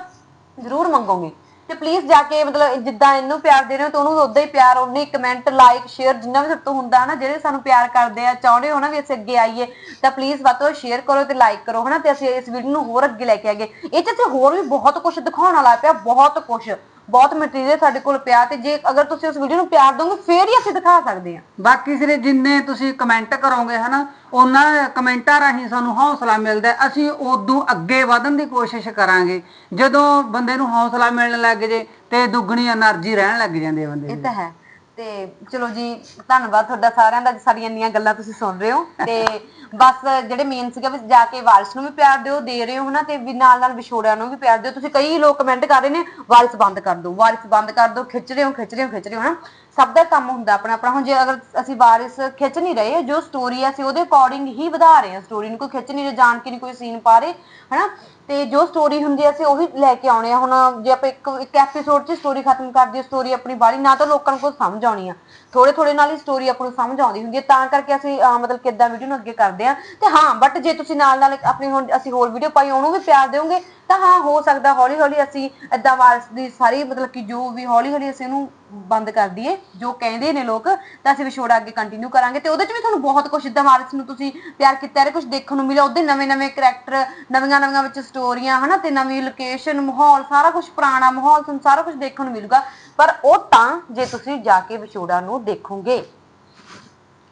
ਜ਼ਰੂਰ ਮੰਗੋਗੇ। ਤੇ ਪਲੀਜ਼ ਜਾ ਕੇ ਮਤਲਬ ਜਿੱਦਾਂ ਇਹਨੂੰ ਪਿਆਰ ਦੇ ਰਹੇ ਹੋ ਤਾਂ ਉਹਨੂੰ ਉਦਾਂ ਹੀ ਪਿਆਰ, ਉਹਨੇ ਕਮੈਂਟ ਲਾਈਕ ਸ਼ੇਅਰ ਜਿੰਨਾ ਵੀ ਸਾਡੇ ਤੋਂ ਹੁੰਦਾ ਨਾ, ਜਿਹੜੇ ਸਾਨੂੰ ਪਿਆਰ ਕਰਦੇ ਆ, ਚਾਹੁੰਦੇ ਹੋ ਨਾ ਵੀ ਅਸੀਂ ਅੱਗੇ ਆਈਏ, ਤਾਂ ਪਲੀਜ਼ ਵੱਧ ਤੋਂ ਸ਼ੇਅਰ ਕਰੋ ਤੇ ਲਾਈਕ ਕਰੋ, ਹਨਾ? ਤੇ ਅਸੀਂ ਇਸ ਵੀਡੀਓ ਨੂੰ ਹੋਰ ਅੱਗੇ ਲੈ ਕੇ ਆਗੇ ਇਹ ਚ ਅਸੀਂ ਹੋਰ ਵੀ ਬਹੁਤ ਕੁਝ ਦਿਖਾਉਣ ਵਾਲਾ ਪਿਆ, ਬਹੁਤ ਕੁਝ ਬਹੁਤ ਮਟੀਰੀਅਲ ਸਾਡੇ ਕੋਲ ਪਿਆ ਤੇ ਜੇ ਅਗਰ ਤੁਸੀਂ ਉਸ ਵੀਡੀਓ ਨੂੰ ਪਿਆਰ ਦੋਗੇ, ਫੇਰ ਹੀ ਅਸੀਂ ਦਿਖਾ ਸਕਦੇ ਹਾਂ। ਬਾਕੀ ਸਿਰੇ ਜਿੰਨੇ ਤੁਸੀਂ ਕਮੈਂਟ ਕਰੋਗੇ, ਹਨਾ, ਉਹਨਾਂ ਕਮੈਂਟਾਂ ਰਾਹੀਂ ਸਾਨੂੰ ਹੌਸਲਾ ਮਿਲਦਾ ਹੈ। ਅਸੀਂ ਉਦੋਂ ਅੱਗੇ ਵਧਣ ਦੀ ਕੋਸ਼ਿਸ਼ ਕਰਾਂਗੇ। ਜਦੋਂ ਬੰਦੇ ਨੂੰ ਹੌਸਲਾ ਮਿਲਣ ਲੱਗ ਜੇ ਤੇ ਦੁੱਗਣੀ એનર્ਜੀ ਰਹਿਣ ਲੱਗ ਜਾਂਦੀ ਹੈ ਬੰਦੇ ਇਹ ਤੇ ਚਲੋ ਜੀ ਧੰਨਵਾਦ ਤੁਹਾਡਾ ਸਾਰਿਆਂ ਦਾ ਸਾਡੀਆਂ ਇੰਨੀਆਂ ਗੱਲਾਂ ਤੁਸੀਂ ਸੁਣ ਰਹੇ ਹੋ। ਤੇ ਬਸ ਜਿਹੜੇ ਮੇਨ ਸੀਗਾ ਵੀ ਜਾ ਕੇ ਵਾਲਸ ਨੂੰ ਵੀ ਪਿਆਰ ਦਿਓ ਦੇ ਰਹੇ ਹੋ ਨਾ ਤੇ ਵੀ ਨਾਲ ਨਾਲ ਵਿਛੋੜਿਆਂ ਨੂੰ ਵੀ ਪਿਆਰ ਦਿਓ। ਤੁਸੀਂ ਕਈ ਲੋਕ ਕਮੈਂਟ ਕਰ ਰਹੇ ਨੇ ਵਾਲਸ ਬੰਦ ਕਰ ਦਿਓ ਵਾਲਸ ਬੰਦ ਕਰ ਦਿਓ ਖਿੱਚ ਰਹੇ ਹੋ ਖਿੱਚ ਰਹੇ ਹੋ ਖਿੱਚ ਰਹੇ ਹੋ ਨਾ ਸਭ ਦਾ ਕੰਮ ਹੁੰਦਾ ਆਪਣਾ ਆਪਣਾ। ਹੁਣ ਜੇ ਅਗਰ ਅਸੀਂ ਵਾਰਿਸ ਖਿੱਚ ਨਹੀਂ ਰਹੇ ਜੋ ਸਟੋਰੀ ਆ ਅਸੀਂ ਉਹਦੇ ਅਕੋਰਡਿੰਗ ਹੀ ਵਧਾ ਰਹੇ ਹਾਂ ਸਟੋਰੀ ਨੂੰ ਕੋਈ ਖਿੱਚ ਨਹੀਂ ਰਹੇ ਜਾਣ ਕੇ ਨਹੀਂ ਕੋਈ ਸੀਨ ਪਾ ਰਹੇ ਹਨਾ? ਤੇ ਜੋ ਸਟੋਰੀ ਹੁੰਦੀ ਹੈ ਅਸੀਂ ਉਹੀ ਲੈ ਕੇ ਆਉਣੇ ਆ। ਹੁਣ ਜੇ ਆਪਾਂ ਇੱਕ ਇੱਕ ਐਪੀਸੋਡ 'ਚ ਸਟੋਰੀ ਖਤਮ ਕਰ ਦਈਏ ਸਟੋਰੀ ਆਪਣੀ ਬਾਲੀ ਨਾ ਤਾਂ ਲੋਕਾਂ ਨੂੰ ਕੋਈ ਸਮਝ ਆਉਣੀ ਆ। ਥੋੜੇ ਥੋੜੇ ਨਾਲ ਹੀ ਸਟੋਰੀ ਆਪਾਂ ਨੂੰ ਸਮਝ ਆਉਂਦੀ ਹੁੰਦੀ ਹੈ ਤਾਂ ਕਰਕੇ ਅਸੀਂ ਅਹ, ਮਤਲਬ ਕਿੱਦਾਂ ਵੀਡੀਓ ਨੂੰ ਅੱਗੇ ਕਰਦੇ ਆ। ਤੇ ਹਾਂ ਬਟ ਜੇ ਤੁਸੀਂ ਨਾਲ ਨਾਲ ਆਪਣੀ ਹੁਣ ਅਸੀਂ ਹੋਰ ਵੀਡੀਓ ਪਾਈ ਉਹਨੂੰ ਵੀ ਪਿਆਰ ਦਿਓਗੇ ਤਾਂ ਹਾਂ, ਹੋ ਸਕਦਾ ਹੌਲੀ ਹੌਲੀ ਅਸੀਂ ਏਦਾਂ ਵਾਰਸ ਦੀ ਸਾਰੀ ਮਤਲਬ ਕਿ ਜੋ ਵੀ ਹੌਲੀ ਹੌਲੀ ਅਸੀਂ ਇਹਨੂੰ ਬੰਦ ਕਰ ਦਈਏ, ਜੋ ਕਹਿੰਦੇ ਨੇ ਲੋਕ, ਤਾਂ ਅਸੀਂ ਵਿਛੋੜਾ ਅੱਗੇ ਕੰਟੀਨਿਊ ਕਰਾਂਗੇ ਤੇ ਉਹਦੇ ਚ ਵੀ ਤੁਹਾਨੂੰ ਬਹੁਤ ਕੁਝ ਇਦਾਂ ਵਾਰਸ ਨੂੰ ਤੁਸੀਂ ਪਿਆਰ ਕੀਤਾ ਹੈ ਕੁਝ ਦੇਖਣ ਨੂੰ ਮਿਲਿਆ, ਉਹਦੇ ਨਵੇਂ ਨਵੇਂ ਕਰੈਕਟਰ ਨਵੀਆਂ ਨਵੀਆਂ ਵਿੱਚ ਸਟੋਰੀਆਂ ਹਨਾ ਤੇ ਨਵੀਂ ਲੋਕੇਸ਼ਨ ਮਾਹੌਲ, ਸਾਰਾ ਕੁਝ ਪੁਰਾਣਾ ਮਾਹੌਲ ਤੁਹਾਨੂੰ ਸਾਰਾ ਕੁਝ ਦੇਖਣ ਨੂੰ ਮਿਲੂਗਾ, ਪਰ ਉਹ ਤਾਂ ਜੇ ਤੁਸੀਂ ਜਾ ਕੇ ਵਿਛੋੜਾ ਨੂੰ ਦੇਖੋਗੇ।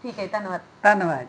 ਠੀਕ ਹੈ ਧੰਨਵਾਦ। ਧੰਨਵਾਦ